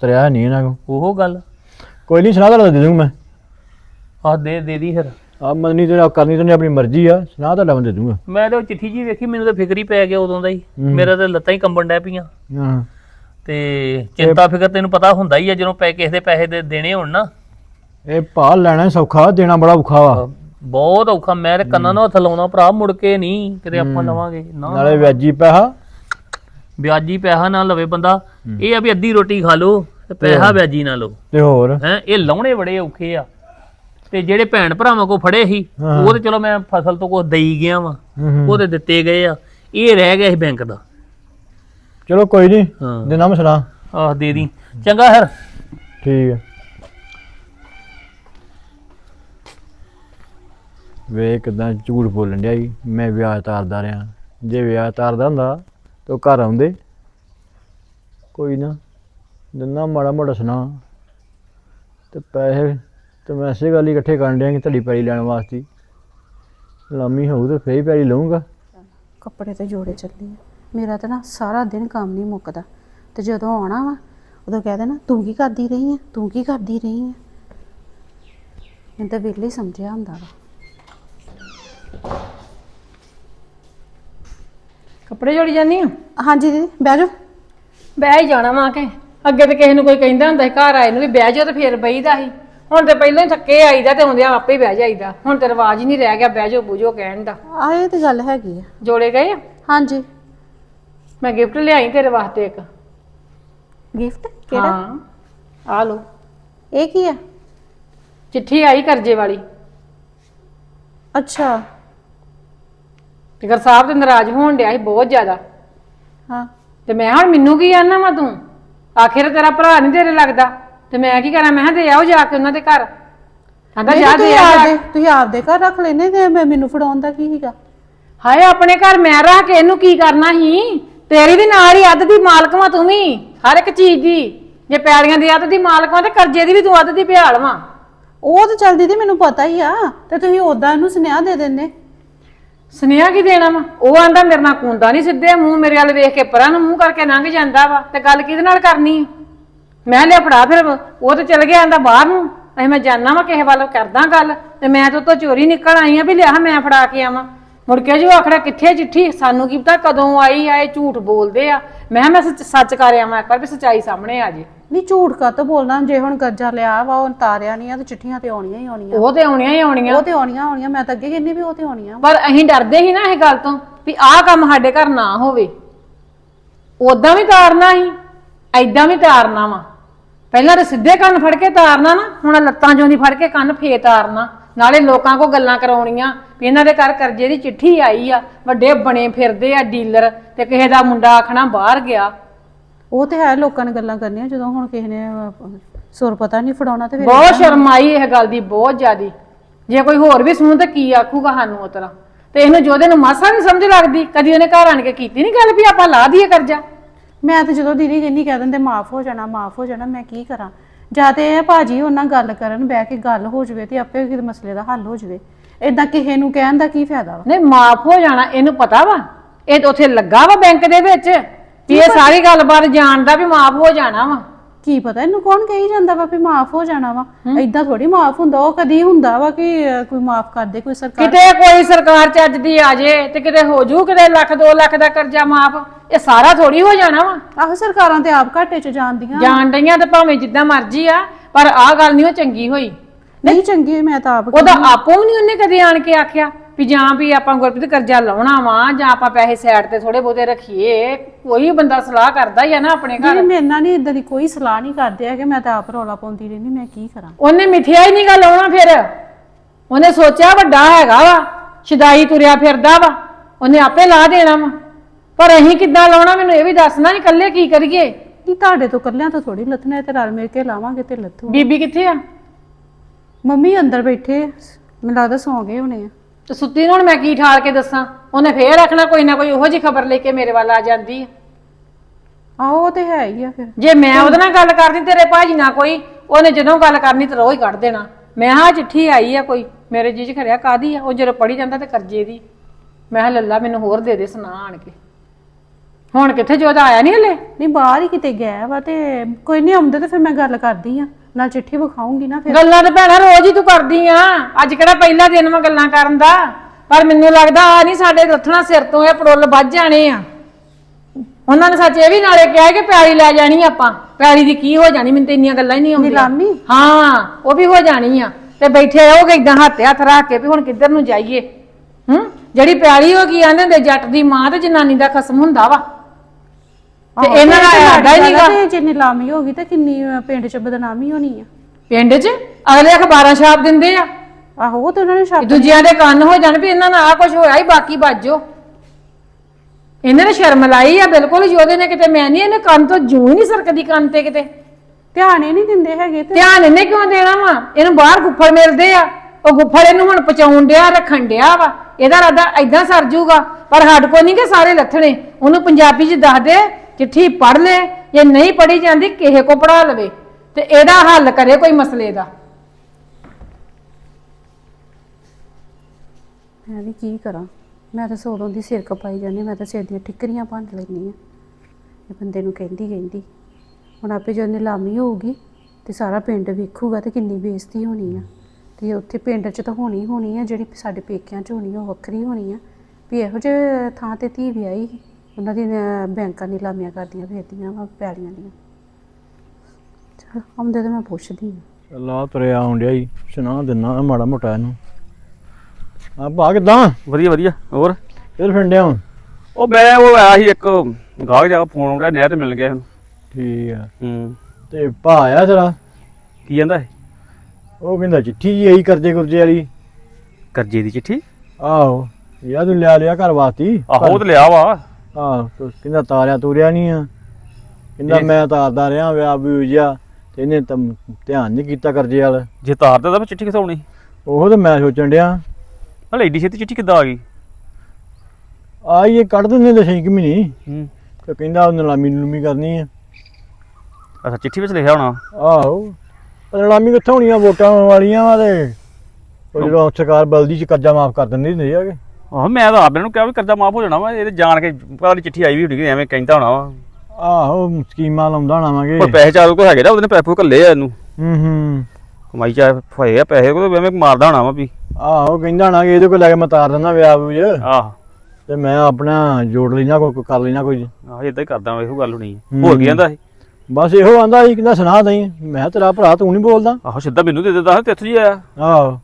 ਤਰਿਆ ਨਹੀਂ ਇਹਨਾਂ ਕੋ ਉਹ ਗੱਲ। ਕੋਈ ਨਹੀਂ ਸੁਣਾ ਤੁਹਾਡਾ ਦੇ ਦੂੰਗਾ ਮੈਂ। ਆ ਦੇ ਦੇ ਦੀ ਫਿਰ। ਆ ਮੰਨਣੀ ਤੇ ਕਰਨੀ ਤਾਂ ਆਪਣੀ ਮਰਜ਼ੀ ਆ ਸੁਣਾ ਤੁਹਾਡਾ ਮੈਂ ਦੇ ਦੂੰਗਾ। ਮੈਂ ਤਾਂ ਉਹ ਚਿੱਠੀ ਜੀ ਵੇਖੀ ਮੈਨੂੰ ਤਾਂ ਫਿਕਰ ਹੀ ਪੈ ਗਿਆ ਉਦੋਂ ਦਾ ਹੀ। ਮੇਰਾ ਤਾਂ ਲੱਤਾਂ ਹੀ ਕੰਬਣ ਡੈ ਪਈਆਂ। ਹਾਂ। ਤੇ ਚਿੰਤਾ ਫਿਕਰ ਤੈਨੂੰ ਪਤਾ ਹੁੰਦਾ ਹੀ ਆ ਜਦੋਂ ਪੈ ਕਿਸੇ ਦੇ ਪੈਸੇ ਦੇ ਦੇਣੇ ਹੋਣ ਨਾ। ਇਹ ਭਾਅ ਲੈਣਾ ਸੌਖਾ ਦੇਣਾ ਬੜਾ ਔਖਾ ਵਾ। ਬਹੁਤ ਔਖਾ ਮੈਂ ਤੇ ਕੰਨਾਂ ਨਾਲ ਹੱਥ ਲਾਉਣਾ ਭਰਾ ਮੁੜ ਕੇ ਨਹੀਂ ਕਿਤੇ ਆਪਾਂ ਲਵਾਂਗੇ। ਨਾ। ਨਾਲੇ ਵਿਆਜੀ ਪੈਸਾ। ਵਿਆਜੀ ਪੈਸਾ ਨਾ ਲਵੇ ਬੰਦਾ। ਇਹ ਆ ਵੀ ਅੱਧੀ ਰੋਟੀ ਖਾ ਲਓ ਤੇ ਪੈਸਾ ਵਿਆਜੀ ਨਾ ਲਓ। ਤੇ ਹੋਰ। ਹੈ ਇਹ ਲਾਉਣੇ ਬੜੇ ਔਖੇ ਆ। ਤੇ ਜਿਹੜੇ ਭੈਣ ਭਰਾਵਾਂ ਕੋ ਫੜੇ ਸੀ ਉਹ ਤੇ ਚਲੋ ਮੈਂ ਫਸਲ ਤੋਂ ਕੁਝ ਦੇਈ ਗਿਆ ਵਾਂ। ਉਹ ਤੇ ਦਿੱਤੇ ਗਏ ਆ। ਇਹ ਰਹਿ ਗਿਆ ਸੀ ਬੈਂਕ ਦਾ। ਚਲੋ ਕੋਈ ਨਹੀਂ ਹਾਂ। ਦੇਣਾ ਮੈਂ ਸੁਣਾ ਆਹ ਦੇ ਦੀ। ਚੰਗਾ ਫਿਰ। ਠੀਕ ਆ। ਵੇ ਕਿਦਾਂ ਝੂਠ ਬੋਲਣ ਡਿਆ ਜੀ ਮੈਂ ਵਿਆਹ ਤਾਰਦਾ ਰਿਹਾ ਜੇ ਵਿਆਹ ਤਾਰਦਾ ਹੁੰਦਾ ਤਾਂ ਘਰ ਆਉਂਦੇ। ਕੋਈ ਨਾ ਦਿਨਾ ਮਾੜਾ ਮੋਟਾ ਸੁਣਾ। ਤੇ ਪੈਸੇ ਤੇ ਮੈਂ ਐਸੇ ਗੱਲ ਹੀ ਇਕੱਠੇ ਕਰਨ ਡਿਆ ਕਿ ਤੁਹਾਡੀ ਪੈਲੀ ਲੈਣ ਵਾਸਤੇ। ਲਾਮੀ ਹੋਊ ਤੇ ਫੇਰ ਹੀ ਪੈਲੀ ਲਊਂਗਾ। ਕੱਪੜੇ ਤੇ ਜੋੜੇ ਚੱਲੀ ਆ। ਮੇਰਾ ਤਾਂ ਨਾ ਸਾਰਾ ਦਿਨ ਕੰਮ ਨਹੀਂ ਮੁੱਕਦਾ। ਤੇ ਜਦੋਂ ਆਉਣਾ ਵਾ ਉਦੋਂ ਕਹਿ ਦੇਣਾ ਤੂੰ ਕੀ ਕਰਦੀ ਰਹੀ ਆ? ਤੂੰ ਕੀ ਕਰਦੀ ਰਹੀ ਆ? ਮੈਨੂੰ ਤਾਂ ਵਿਹਲੇ ਸਮਝਿਆ ਹੁੰਦਾ ਵਾ। ਕੱਪੜੇ ਜੋੜੀ ਜਾਂਦੀ ਆ? ਹਾਂਜੀ ਦੀਦੀ ਬਹਿ ਜਾਓ। ਬਹਿ ਹੀ ਜਾਣਾ ਵਾ ਕੇ। ਅੱਗੇ ਤੇ ਕਿਸੇ ਨੂੰ ਕੋਈ ਕਹਿੰਦਾ ਹੁੰਦਾ ਸੀ ਘਰ ਆਏ ਨੂੰ ਵੀ ਬਹਿ ਜਾਓ ਤੇ ਫੇਰ ਬਈਦਾ ਸੀ। ਹੁਣ ਤੇ ਪਹਿਲਾਂ ਹੀ ਥੱਕੇ ਆਈਦਾ ਤੇ ਹੁੰਦਿਆਂ ਆਪੇ ਹੀ ਬਹਿ ਜਾਈਦਾ। ਹੁਣ ਤੇ ਰਿਵਾਜ ਹੀ ਨਹੀਂ ਰਹਿ ਗਿਆ ਬਹਿ ਜਾਓ ਬੁਝੋ ਕਹਿਣ ਦਾ। ਆ ਇਹ ਤੇ ਗੱਲ ਹੈਗੀ ਆ। ਜੋੜੇ ਗਏ ਆ? ਹਾਂਜੀ। ਮੈਂ ਗਿਫਟ ਲਿਆਈ ਤੇਰੇ ਵਾਸਤੇ ਇੱਕ। ਗਿਫਟ ਕਿਹੜਾ? ਹਾਂ। ਆ ਲੋ ਇਹ ਕੀ ਆ? ਚਿੱਠੀ ਆਈ ਕਰਜ਼ੇ ਵਾਲੀ। ਅੱਛਾ। ਫਿਕਰ ਸਾਹਿਬ ਤੇ ਨਾਰਾਜ਼ ਹੋਣ ਡਿਆ ਸੀ ਬਹੁਤ ਜ਼ਿਆਦਾ। ਹਾਂ। ਤੇ ਮੈਂ ਹੁਣ ਮੈਨੂੰ ਕੀ ਆਨਾ ਵਾ ਤੂੰ? ਆਖਿਰ ਤੇਰਾ ਭਰਾ ਨਹੀਂ ਤੇਰੇ ਲੱਗਦਾ। ਤੇ ਮੈਂ ਕੀ ਕਰਾਂ? ਮੈਂ ਕਿਹਾ ਦੇ ਆਓ ਜਾ ਕੇ ਉਹਨਾਂ ਦੇ ਘਰ। ਕਹਿੰਦਾ ਜਾ ਤੇ ਦੇ ਤੁਸੀਂ ਆ ਜਾ। ਆਪਦੇ ਤੁਸੀਂ ਆਪਦੇ ਘਰ ਰੱਖ ਲੈਨੇ ਤੇ ਮੈਂ ਮੈਨੂੰ ਫੜਾਉਣ ਦਾ ਕੀ ਸੀਗਾ? ਹਾਏ ਆਪਣੇ ਘਰ ਮੈਂ ਰੱਖ ਕੇ ਇਹਨੂੰ ਕੀ ਕਰਨਾ ਸੀ? ਤੇਰੀ ਵੀ ਨਾਲ ਹੀ ਅੱਧ ਦੀ ਮਾਲਕ ਵਾਂ ਤੂੰ ਵੀ ਹਰ ਇੱਕ ਚੀਜ਼ ਦੀ। ਜੇ ਪੈੜੀਆਂ ਦੀ ਅੱਧ ਦੀ ਮਾਲਕ ਵਾਂ ਤੇ ਕਰਜ਼ੇ ਦੀ ਵੀ ਤੂੰ ਅੱਧ ਦੀ ਭਿਆਲ ਵਾਂ। ਉਹ ਤਾਂ ਚੱਲਦੀ ਤੇ ਮੈਨੂੰ ਪਤਾ ਹੀ ਆ ਤੇ ਤੁਸੀਂ ਉਦਾਂ ਇਹਨੂੰ ਸੁਨੇਹਾ ਦੇ ਦਿੰਦੇ। ਸੁਨੇਹਾ ਕੀ ਦੇਣਾ ਵਾ? ਉਹ ਆਂਦਾ ਮੇਰੇ ਨਾਲ ਕੁੰਦਾ ਨਹੀਂ ਸਿੱਧੇ ਮੂੰਹ ਮੇਰੇ ਵੱਲ ਵੇਖ ਕੇ ਪਰਾਂ ਨੂੰ ਮੂੰਹ ਕਰਕੇ ਲੰਘ ਜਾਂਦਾ ਵਾ ਤੇ ਗੱਲ ਕਿਹਦੇ ਨਾਲ ਕਰਨੀ? ਮੈਂ ਲਿਆ ਫੜਾ ਫਿਰ ਉਹ ਤੇ ਚਲ ਗਿਆ ਆਂਦਾ ਬਾਹਰ ਨੂੰ। ਅਹੀਂ ਮੈਂ ਜਾਣਾ ਵਾ ਕਿਸੇ ਵੱਲ ਕਰਦਾ ਗੱਲ ਤੇ ਮੈਂ ਤਾਂ ਉੱਤੋਂ ਚੋਰੀ ਨਿਕਲ ਆਈ ਆ ਵੀ ਲਿਆ ਮੈਂ ਫੜਾ ਕੇ ਆਵਾਂ। ਮੁੜ ਕੇ ਜੋ ਆਖੜਾ ਕਿੱਥੇ ਚਿੱਠੀ? ਸਾਨੂੰ ਕੀ ਪਤਾ ਕਦੋਂ ਆਈ ਆ ਇਹ ਝੂਠ ਬੋਲਦੇ ਆ। ਮੈਂ ਕਿਹਾ ਮੈਂ ਸੱਚ- ਸੱਚ ਕਰ ਆਵਾਂ ਇੱਕ ਵਾਰ ਵੀ ਸੱਚਾਈ ਸਾਹਮਣੇ ਆ ਜੇ। ਨਹੀਂ ਝੂਠ ਕਾ ਬੋਲਣਾ? ਜੇ ਹੁਣ ਕਰਜ਼ਾ ਲਿਆ ਵਾ ਉਹ ਤਾਰਿਆ ਨਹੀਂ ਆ ਤੇ ਚਿੱਠੀਆਂ ਤੇ ਆਉਣੀਆਂ ਹੀ ਆਉਣੀਆਂ। ਉਹ ਤੇ ਆਉਣੀਆਂ ਹੀ ਆਉਣੀਆਂ। ਉਹ ਤੇ ਆਉਣੀਆਂ ਆਉਣੀਆਂ ਮੈਂ ਤਾਂ ਅੱਗੇ ਕਹਿੰਦੀ ਵੀ ਉਹ ਤੇ ਆਉਣੀਆਂ। ਪਰ ਅਸੀਂ ਡਰਦੇ ਸੀ ਨਾ ਇਹ ਗੱਲ ਤੋਂ ਵੀ ਆਹ ਕੰਮ ਸਾਡੇ ਘਰ ਨਾ ਹੋਵੇ। ਉਦਾਂ ਵੀ ਤਾਰਨਾ ਸੀ ਐਦਾਂ ਵੀ ਤਾਰਨਾ ਵਾ। ਪਹਿਲਾਂ ਤਾਂ ਸਿੱਧੇ ਕੰਨ ਫੜ ਕੇ ਤਾਰਨਾ ਨਾ ਹੁਣ ਲੱਤਾਂ ਚੋਂ ਦੀ ਫੜ ਕੇ ਕੰਨ ਫੇ ਤਾਰਨਾ। ਨਾਲੇ ਲੋਕਾਂ ਕੋ ਗੱਲਾਂ ਕਰਾਉਣੀਆਂ ਵੀ ਇਹਨਾਂ ਦੇ ਘਰ ਕਰਜ਼ੇ ਦੀ ਚਿੱਠੀ ਆਈ ਆ ਵੱਡੇ ਬਣੇ ਫਿਰਦੇ ਆ ਡੀਲਰ ਤੇ ਕਿਸੇ ਦਾ ਮੁੰਡਾ ਆਖਣਾ ਬਾਹਰ ਗਿਆ। ਉਹ ਤੇ ਹੈ ਲੋਕਾਂ ਨੇ ਗੱਲਾਂ ਕਰਨੀਆਂ ਜਦੋਂ ਹੁਣ ਕਿਸੇ ਨੇ ਸੁਰ ਪਤਾ ਨਹੀਂ ਫੜਾਉਣਾ ਤੇ ਫਿਰ ਬਹੁਤ ਸ਼ਰਮ ਆਈ ਇਹ ਗੱਲ ਦੀ ਬਹੁਤ ਜ਼ਿਆਦੀ। ਜੇ ਕੋਈ ਹੋਰ ਵੀ ਸੁਣੂ ਤਾਂ ਕੀ ਆਖੂਗਾ ਸਾਨੂੰ ਉਸ ਤਰ੍ਹਾਂ? ਤੇ ਇਹਨੂੰ ਜੋਦੇ ਨੂੰ ਮਾਸਾ ਨਹੀਂ ਸਮਝ ਲੱਗਦੀ ਕਦੀ ਉਹਨੇ ਘਰ ਆਣ ਕੇ ਕੀਤੀ ਨਹੀਂ ਗੱਲ ਵੀ ਆਪਾਂ ਲਾ ਦਈਏ ਕਰਜ਼ਾ? ਮੈਂ ਤੇ ਜਦੋਂ ਦੀਦੀ ਕਹਿੰਦੀ ਕਹਿ ਦਿੰਦੇ ਮਾਫ ਹੋ ਜਾਣਾ ਮਾਫ ਹੋ ਜਾਣਾ ਮੈਂ ਕੀ ਕਰਾਂ? ਜਾਂ ਤੇ ਇਹ ਭਾਜੀ ਉਹਨਾਂ ਗੱਲ ਕਰਨ ਬਹਿ ਕੇ ਗੱਲ ਹੋ ਜਵੇ ਤੇ ਆਪੇ ਕਿਤੇ ਮਸਲੇ ਦਾ ਹੱਲ ਹੋ ਜਵੇ। ਇਦਾਂ ਕਿਸੇ ਨੂੰ ਕਹਿਣ ਦਾ ਕੀ ਫਾਇਦਾ ਵਾ? ਨਹੀਂ ਮਾਫ ਹੋ ਜਾਣਾ ਇਹਨੂੰ ਪਤਾ ਵਾ। ਇਹ ਤਾਂ ਉੱਥੇ ਲੱਗਾ ਵਾ ਬੈਂਕ ਦੇ ਵਿੱਚ। ਵੀ ਇਹ ਸਾਰੀ ਗੱਲਬਾਤ ਜਾਣਦਾ ਵੀ ਮਾਫ ਹੋ ਜਾਣਾ ਵਾ। ਕੀ ਪਤਾ ਇਹਨੂੰ ਕੌਣ ਕਹੀ ਜਾਂਦਾ ਵਾ ਵੀ ਮਾਫ ਹੋ ਜਾਣਾ ਵਾ? ਇਦਾਂ ਥੋੜੀ ਮਾਫ ਹੁੰਦਾ ਉਹ ਕਦੀ ਹੁੰਦਾ ਵਾ ਕਿ ਅਹ, ਕੋਈ ਮਾਫ ਕਰ ਦੇ ਕੋਈ ਸਰਕਾਰ ਕਿਤੇ ਕੋਈ ਸਰਕਾਰ ਚੱਜ ਦੀ ਆ ਜੇ ਤੇ ਕਿਤੇ ਹੋ ਜੂ ਕਿਤੇ ਲੱਖ 2 ਲੱਖ ਦਾ ਕਰਜ਼ਾ ਮਾਫ ਇਹ ਸਾਰਾ ਥੋੜੀ ਹੋ ਜਾਣਾ ਵਾ। ਆਹੋ ਸਰਕਾਰਾਂ ਤੇ ਆਪ ਘਾਟੇ ਚ ਜਾਂਦੀਆਂ ਜਾਣ ਡਈਆਂ ਤੇ ਭਾਵੇਂ ਜਿੱਦਾਂ ਮਰਜ਼ੀ ਆ ਪਰ ਆਹ ਗੱਲ ਨਹੀਂ ਉਹ ਚੰਗੀ ਹੋਈ। ਨਹੀਂ ਚੰਗੀ ਮੈਂ ਤਾਂ ਆਪ ਉਹਦਾ ਆਪੋ ਵੀ ਨਹੀਂ ਉਹਨੇ ਕਦੇ ਆਣ ਕੇ ਆਖਿਆ। ਵੀ ਜਾਂ ਵੀ ਆਪਾਂ ਗੁਰਪ੍ਰੀਤ ਕਰਜ਼ਾ ਲਾਉਣਾ ਵਾ ਜਾਂ ਆਪਾਂ ਪੈਸੇ ਸਾਈਡ ਤੇ ਥੋੜੇ ਬਹੁਤੇ ਰੱਖੀਏ ਕੋਈ ਬੰਦਾ ਸਲਾਹ ਕਰਦਾ ਹੀ ਆ ਨਾ ਆਪਣੇ ਘਰ। ਨਹੀਂ ਮੇਰੇ ਨਾਲ ਨਹੀਂ ਇਦਾਂ ਦੀ ਕੋਈ ਸਲਾਹ ਨਹੀਂ ਕਰਦੇ ਆ ਕਿ ਮੈਂ ਤਾਂ ਆਪ ਰੌਲਾ ਪਾਉਂਦੀ ਰਹਿੰਦੀ ਮੈਂ ਕੀ ਕਰਾਂ? ਉਹਨੇ ਮਿਥਿਆ ਹੀ ਨਹੀਂ ਗੱਲ ਆਉਣਾ ਫਿਰ। ਉਹਨੇ ਸੋਚਿਆ ਵੱਡਾ ਹੈਗਾ ਵਾ ਸ਼ਦਾਈ ਤੁਰਿਆ ਫਿਰਦਾ ਵਾ ਉਹਨੇ ਆਪੇ ਲਾ ਦੇਣਾ ਵਾ। ਪਰ ਅਸੀਂ ਕਿੱਦਾਂ ਲਾਉਣਾ ਮੈਨੂੰ ਇਹ ਵੀ ਦੱਸਣਾ ਨਹੀਂ ਇਕੱਲੇ ਕੀ ਕਰੀਏ। ਨਹੀਂ ਤੁਹਾਡੇ ਤੋਂ ਕੱਲਿਆਂ ਤਾਂ ਥੋੜੀ ਲੱਥਣਾ ਤੇ ਰਲ ਮਿਲ ਕੇ ਲਾਵਾਂਗੇ ਤੇ ਲੱਥੂ। ਬੀਬੀ ਕਿੱਥੇ ਆ? ਮੰਮੀ ਅੰਦਰ ਬੈਠੇ ਆ। ਮੈਨੂੰ ਲੱਗਦਾ ਸੌਂ ਗਏ ਹੋਣੇ ਆ। ਤੇ ਸੁੱਤੀ ਨੂੰ ਹੁਣ ਮੈਂ ਕੀ ਠਾਲ ਕੇ ਦੱਸਾਂ? ਉਹਨੇ ਫੇਰ ਰੱਖਣਾ ਕੋਈ ਨਾ ਕੋਈ ਉਹੋ ਜੀ ਖਬਰ ਲੈ ਕੇ ਮੇਰੇ ਵੱਲ ਆ ਜਾਂਦੀ ਆ। ਆਹੋ ਉਹ ਤੇ ਹੈ ਹੀ ਆ ਫਿਰ। ਜੇ ਮੈਂ ਉਹਦੇ ਨਾਲ ਗੱਲ ਕਰਦੀ ਤੇਰੇ ਭਾਜੀ ਨਾਲ ਕੋਈ ਉਹਨੇ ਜਦੋਂ ਗੱਲ ਕਰਨੀ ਤੇ ਰੋਜ਼ ਕੱਢ ਦੇਣਾ। ਮੈਂ ਹਾਂ ਚਿੱਠੀ ਆਈ ਆ ਕੋਈ ਮੇਰੇ ਜੀ ਚ ਖਰਿਆ ਕਾਦੀ ਆ? ਉਹ ਜਦੋਂ ਪੜੀ ਜਾਂਦਾ ਤੇ ਕਰਜ਼ੇ ਦੀ। ਮੈਂ ਕਿਹਾ ਲੱਲਾ ਮੈਨੂੰ ਹੋਰ ਦੇ ਦੇ ਸੁਣਾ ਆਣ ਕੇ। ਹੁਣ ਕਿੱਥੇ ਜੋਦਾ ਆਇਆ ਨਹੀਂ ਹਲੇ? ਨਹੀਂ ਬਾਹਰ ਹੀ ਕਿਤੇ ਗਿਆ ਵਾ ਤੇ ਕੋਈ ਨਹੀਂ ਆਉਂਦੇ ਤੇ ਫਿਰ ਮੈਂ ਗੱਲ ਕਰਦੀ ਆ। ਨਾਲ ਚਿੱਠੀ ਵਿਖਾਉਂਗੀ ਨਾ ਫਿਰ। ਗੱਲਾਂ ਤੇ ਭੈਣਾ ਰੋਜ਼ ਹੀ ਤੂੰ ਕਰਦੀ ਆ। ਅੱਜ ਕਿਹੜਾ ਪਹਿਲਾ ਦਿਨ ਵਾ ਗੱਲਾਂ ਕਰਨ ਦਾ? ਪਰ ਮੈਨੂੰ ਲੱਗਦਾ ਆ ਨਹੀਂ ਸਾਡੇ ਲੱਥਣਾ ਸਿਰ ਤੋਂ ਇਹ ਪੜੁੱਲ ਵੱਜ ਜਾਣੇ ਆ। ਉਹਨਾਂ ਨੇ ਸੱਚ ਇਹ ਵੀ ਨਾਲੇ ਕਿਹਾ ਕਿ ਪਿਆਰੀ ਲੈ ਜਾਣੀ ਆਪਾਂ। ਪਿਆਰੀ ਦੀ ਕੀ ਹੋ ਜਾਣੀ? ਮੈਨੂੰ ਤੇ ਇੰਨੀਆਂ ਗੱਲਾਂ ਹੀ ਨਹੀਂ ਆਉਂਦੀਆਂ। ਨਿਲਾਮੀ? ਹਾਂ ਉਹ ਵੀ ਹੋ ਜਾਣੀ ਆ। ਤੇ ਬੈਠੇ ਰਹੋਗੇ ਇਦਾਂ ਹੱਥ ਹੱਥ ਰੱਖ ਕੇ ਵੀ ਹੁਣ ਕਿੱਧਰ ਨੂੰ ਜਾਈਏ? ਹੂੰ? ਜਿਹੜੀ ਪਿਆਰੀ ਹੋ ਗਈ ਆਂਦੇ ਹੁੰਦੇ ਜੱਟ ਦੀ ਮਾਂ ਤੇ ਜਨਾਨੀ ਦਾ ਖਸਮ ਹੁੰਦਾ ਵਾ। ਤੇ ਇਹਨਾਂ ਦਾ ਐਡਾ ਹੀ ਨਹੀਂਗਾ ਜੇ ਨਿਲਾਮੀ ਹੋ ਗਈ ਤਾਂ ਕਿੰਨੀ ਪਿੰਡ 'ਚ ਬਦਨਾਮੀ ਹੋਣੀ ਆ। ਪਿੰਡ 'ਚ? ਅਗਲੇ ਅਖਬਾਰਾਂ ਛਾਪ ਦਿੰਦੇ ਆ। ਆਹੋ ਉਹ ਤੇ ਉਹਨਾਂ ਨੇ ਛਾਪ ਦੂਜਿਆਂ ਦੇ ਕੰਨ ਹੋ ਜਾਣ ਵੀ ਇਹਨਾਂ ਨਾਲ ਆ ਕੁਝ ਹੋਇਆ ਹੀ ਬਾਕੀ ਬਾਜੋ। ਇਹਨੇ ਨੇ ਸ਼ਰਮ ਲਾਈ ਆ ਬਿਲਕੁਲ ਜੋਦੇ ਨੇ ਕਿਤੇ ਮੈਂ ਨਹੀਂ ਇਹਨੇ ਕੰਨ ਤੋਂ ਜੂੰ ਹੀ ਨਹੀਂ ਸਰਕਦੀ ਕੰਨ ਤੇ ਕਿਤੇ। ਧਿਆਨ ਹੀ ਨਹੀਂ ਦਿੰਦੇ ਹੈਗੇ ਤੇ। ਧਿਆਨ ਇਹਨੇ ਕਿਉਂ ਦੇਣਾ ਵਾ? ਇਹਨੂੰ ਬਾਹਰ ਗੁੱਫੜ ਮਿਲਦੇ ਆ। ਉਹ ਗੁੱਫੜ ਇਹਨੂੰ ਹੁਣ ਪਚਾਉਣ ਡਿਆ ਰੱਖਣ ਡਿਆ ਵਾ। ਇਹਦਾ ਰਾਦਾ ਐਦਾਂ ਸਰ ਜੂਗਾ। ਪਰ ਹੱਡ ਕੋ ਨਹੀਂ ਕਿ ਸਾਰੇ ਲੱਥਣੇ। ਉਹਨੂੰ ਪੰਜਾਬੀ 'ਚ ਦੱਸ ਦੇ ਚਿੱਠੀ ਪੜ੍ਹ ਲੈ ਜੇ ਨਹੀਂ ਪੜ੍ਹੀ ਜਾਂਦੀ ਕਿਸੇ ਕੋ ਪੜਾ ਲਵੇ ਤੇ ਇਹਦਾ ਹੱਲ ਕਰੇ ਕੋਈ ਮਸਲੇ ਦਾ। ਮੈਂ ਵੀ ਕੀ ਕਰਾਂ? ਮੈਂ ਤਾਂ ਸੋਲੋਂ ਦੀ ਸਿਰ ਕਪਾਈ ਜਾਂਦੀ ਮੈਂ ਤਾਂ ਸਿਰ ਦੀਆਂ ਠਿੱਕਰੀਆਂ ਭੰਨ ਲੈਂਦੀ ਆ ਇਹ ਬੰਦੇ ਨੂੰ ਕਹਿੰਦੀ ਕਹਿੰਦੀ, ਹੁਣ ਆਪੇ ਜਦੋਂ ਨਿਲਾਮੀ ਹੋਊਗੀ ਤੇ ਸਾਰਾ ਪਿੰਡ ਵੇਖੂਗਾ ਤੇ ਕਿੰਨੀ ਬੇਇੱਜ਼ਤੀ ਹੋਣੀ ਆ। ਤੇ ਉੱਥੇ ਪਿੰਡ 'ਚ ਤਾਂ ਹੋਣੀ ਹੋਣੀ ਆ, ਜਿਹੜੀ ਸਾਡੇ ਪੇਕਿਆਂ 'ਚ ਹੋਣੀ ਆ, ਉਹ ਵੱਖਰੀ ਹੋਣੀ ਆ। ਵੀ ਇਹੋ ਜਿਹੇ ਥਾਂ ਤੇ ਧੀ ਵਿਆਹੀ ਸੀ। ਉਹਨਾਂ ਦੀ ਅਹ, ਬੈਂਕਾਂ ਨਿਲਾਮੀਆਂ ਕਰਦੀਆਂ ਫਿਰਦੀਆਂ ਵਾ ਪੈਲੀਆਂ ਦੀਆਂ। ਚਲ ਆਉਂਦੇ ਤਾਂ ਮੈਂ ਪੁੱਛਦੀ ਹਾਂ। ਲਾ ਤੁਰਿਆ ਆਉਣ ਡਿਆ ਜੀ ਸੁਣਾ ਦਿਨਾ ਮਾੜਾ ਮੋਟਾ ਇਹਨੂੰ। ਆ ਭਾ ਕਿਦਾਂ? ਵਧੀਆ ਵਧੀਆ। ਹੋਰ? ਫਿਰ ਫਿੰਡਿਆ ਹੁਣ। ਉਹ ਮੈਂ ਉਹ ਆਇਆ ਸੀ ਇੱਕ ਗਾਹਕ ਜਾ ਫੋਨ ਆਉਂਦਾ ਨਹਿਰ ਤੇ ਮਿਲ ਗਿਆ ਹੁਣ ਠੀਕ ਆ। ਹੂੰ। ਤੇ ਭਾ ਆਇਆ ਤੇਰਾ? ਕੀ ਕਹਿੰਦਾ ਇਹ ਉਹ ਕਹਿੰਦਾ ਚਿੱਠੀ ਜੀ ਆਈ ਕਰਜ਼ੇ ਕੁਰਜ਼ੇ ਵਾਲੀ। ਕਰਜ਼ੇ ਦੀ ਚਿੱਠੀ? ਆਹੋ। ਯਾ ਤੂੰ ਲਿਆ ਲਿਆ ਘਰ ਵਾਸਤੀ। ਆਹੋ ਉਹ ਤੇ ਲਿਆ ਵਾ। ਆਹ ਕਹਿੰਦਾ ਤਾਰਿਆ ਤੁਰਿਆ ਨਹੀਂ ਆ। ਕਹਿੰਦਾ ਮੈਂ ਤਾਰਦਾ ਰਿਹਾ ਵਿਆਹ ਵੀ ਜਿਆ ਤੇ ਇਹਨੇ ਤਾਂ ਧਿਆਨ ਨਹੀਂ ਕੀਤਾ ਕਰਜ਼ੇ ਵਾਲ। ਜੇ ਤਾਰਦਾ ਤਾਂ ਫਿਰ ਚਿੱਠੀ ਕਿੱਥੋਂ ਆਉਣੀ? ਉਹ ਤਾਂ ਮੈਂ ਸੋਚਣ ਡਿਆ। ਨਾਲੇ ਏਡੀ ਛੇਤੀ ਚਿੱਠੀ ਕਿੱਦਾਂ ਆ ਗਈ? ਆਈ ਇਹ ਕੱਢ ਦਿੰਦੇ ਤੇ 6 ਮਹੀਨੇ। ਹੂੰ। ਤੇ ਕਹਿੰਦਾ ਉਹ ਨਲਾਮੀ ਨਲੂਮੀ ਕਰਨੀ ਆ। ਅੱਛਾ ਚਿੱਠੀ ਵਿੱਚ ਲਿਖਿਆ ਹੋਣਾ। ਆਹੋ। ਪਰ ਨਲਾਮੀ ਕਿੱਥੋਂ ਹੋਣੀਆਂ ਵੋਟਾਂ ਵਾਲੀਆਂ ਵਾ ਤੇ। ਉਹ ਜਦੋਂ ਸਰਕਾਰ ਬਲਦੀ ਚ ਕਰਜ਼ਾ ਮਾਫ ਕਰ ਦਿੰਦੀ ਹੁੰਦੀ ਹੈਗੇ ਆਹੋ ਮੈਂ ਤਾਂ ਆਪ ਨੂੰ ਕਿਹਾ ਵੀ ਕਰਜ਼ਾ ਮਾਫ ਹੋ ਜਾਣਾ ਵਾ ਇਹ ਤੇ ਜਾਣ ਕੇ ਪਤਾ ਨਹੀਂ ਚਿੱਠੀ ਆਈ ਵੀ ਹੋਣੀ ਐਵੇਂ ਕਹਿੰਦਾ ਹੋਣਾ ਵਾ। ਆਹੋ ਸਕੀਮਾਂ ਲਾਉਂਦਾ ਹੋਣਾਵਾਂਗੇ ਕੋਈ ਪੈਸੇ ਚਾਲ ਕੋ ਹੈਗੇ ਨਾ ਉਹਦੇ ਨੇ ਪੈਸੇ ਘੱਲੇ ਆ ਇਹਨੂੰ। ਹੂੰ ਹੂੰ। ਕਮਾਈ ਚਾ ਹੋਏ ਆ ਪੈਸੇ ਕੋ ਐਵੇਂ ਮਾਰਦਾ ਹੋਣਾ ਵਾ ਵੀ। ਆਹੋ ਕਹਿੰਦਾ ਹੋਣਾ ਕਿ ਇਹਦੇ ਕੋਲ ਲੈ ਕੇ ਮੈਂ ਤਾਰ ਦਿੰਦਾ ਵਿਆਹ ਬੂਜ ਆਹ। ਤੇ ਮੈਂ ਆਪਣਾ ਜੋੜ ਲੈਣਾ ਕੋਈ ਕਰ ਲੈਣਾ ਕੋਈ। ਆਹ ਇਦਾਂ ਹੀ ਕਰਦਾ ਵਾ ਇਹੋ ਗੱਲ ਹੋਣੀ ਹੈ। ਹੂੰ। ਹੋਰ ਕੀ ਕਹਿੰਦਾ ਇਹ ਬਸ ਇਹੋ ਆਂਦਾ ਸੀ ਕਹਿੰਦਾ ਸੁਣਾ ਦਈ। ਮੈਂ ਕਿਹਾ ਤੇਰਾ ਭਰਾ ਤੂੰ ਨਹੀਂ ਬੋਲਦਾ। ਆਹੋ ਸਿੱਧਾ ਮੈਨੂੰ ਦੇ ਦਿੱਤਾ ਤੇ ਇੱਥੋਂ ਜੀ ਆਇਆ। ਆਹੋ।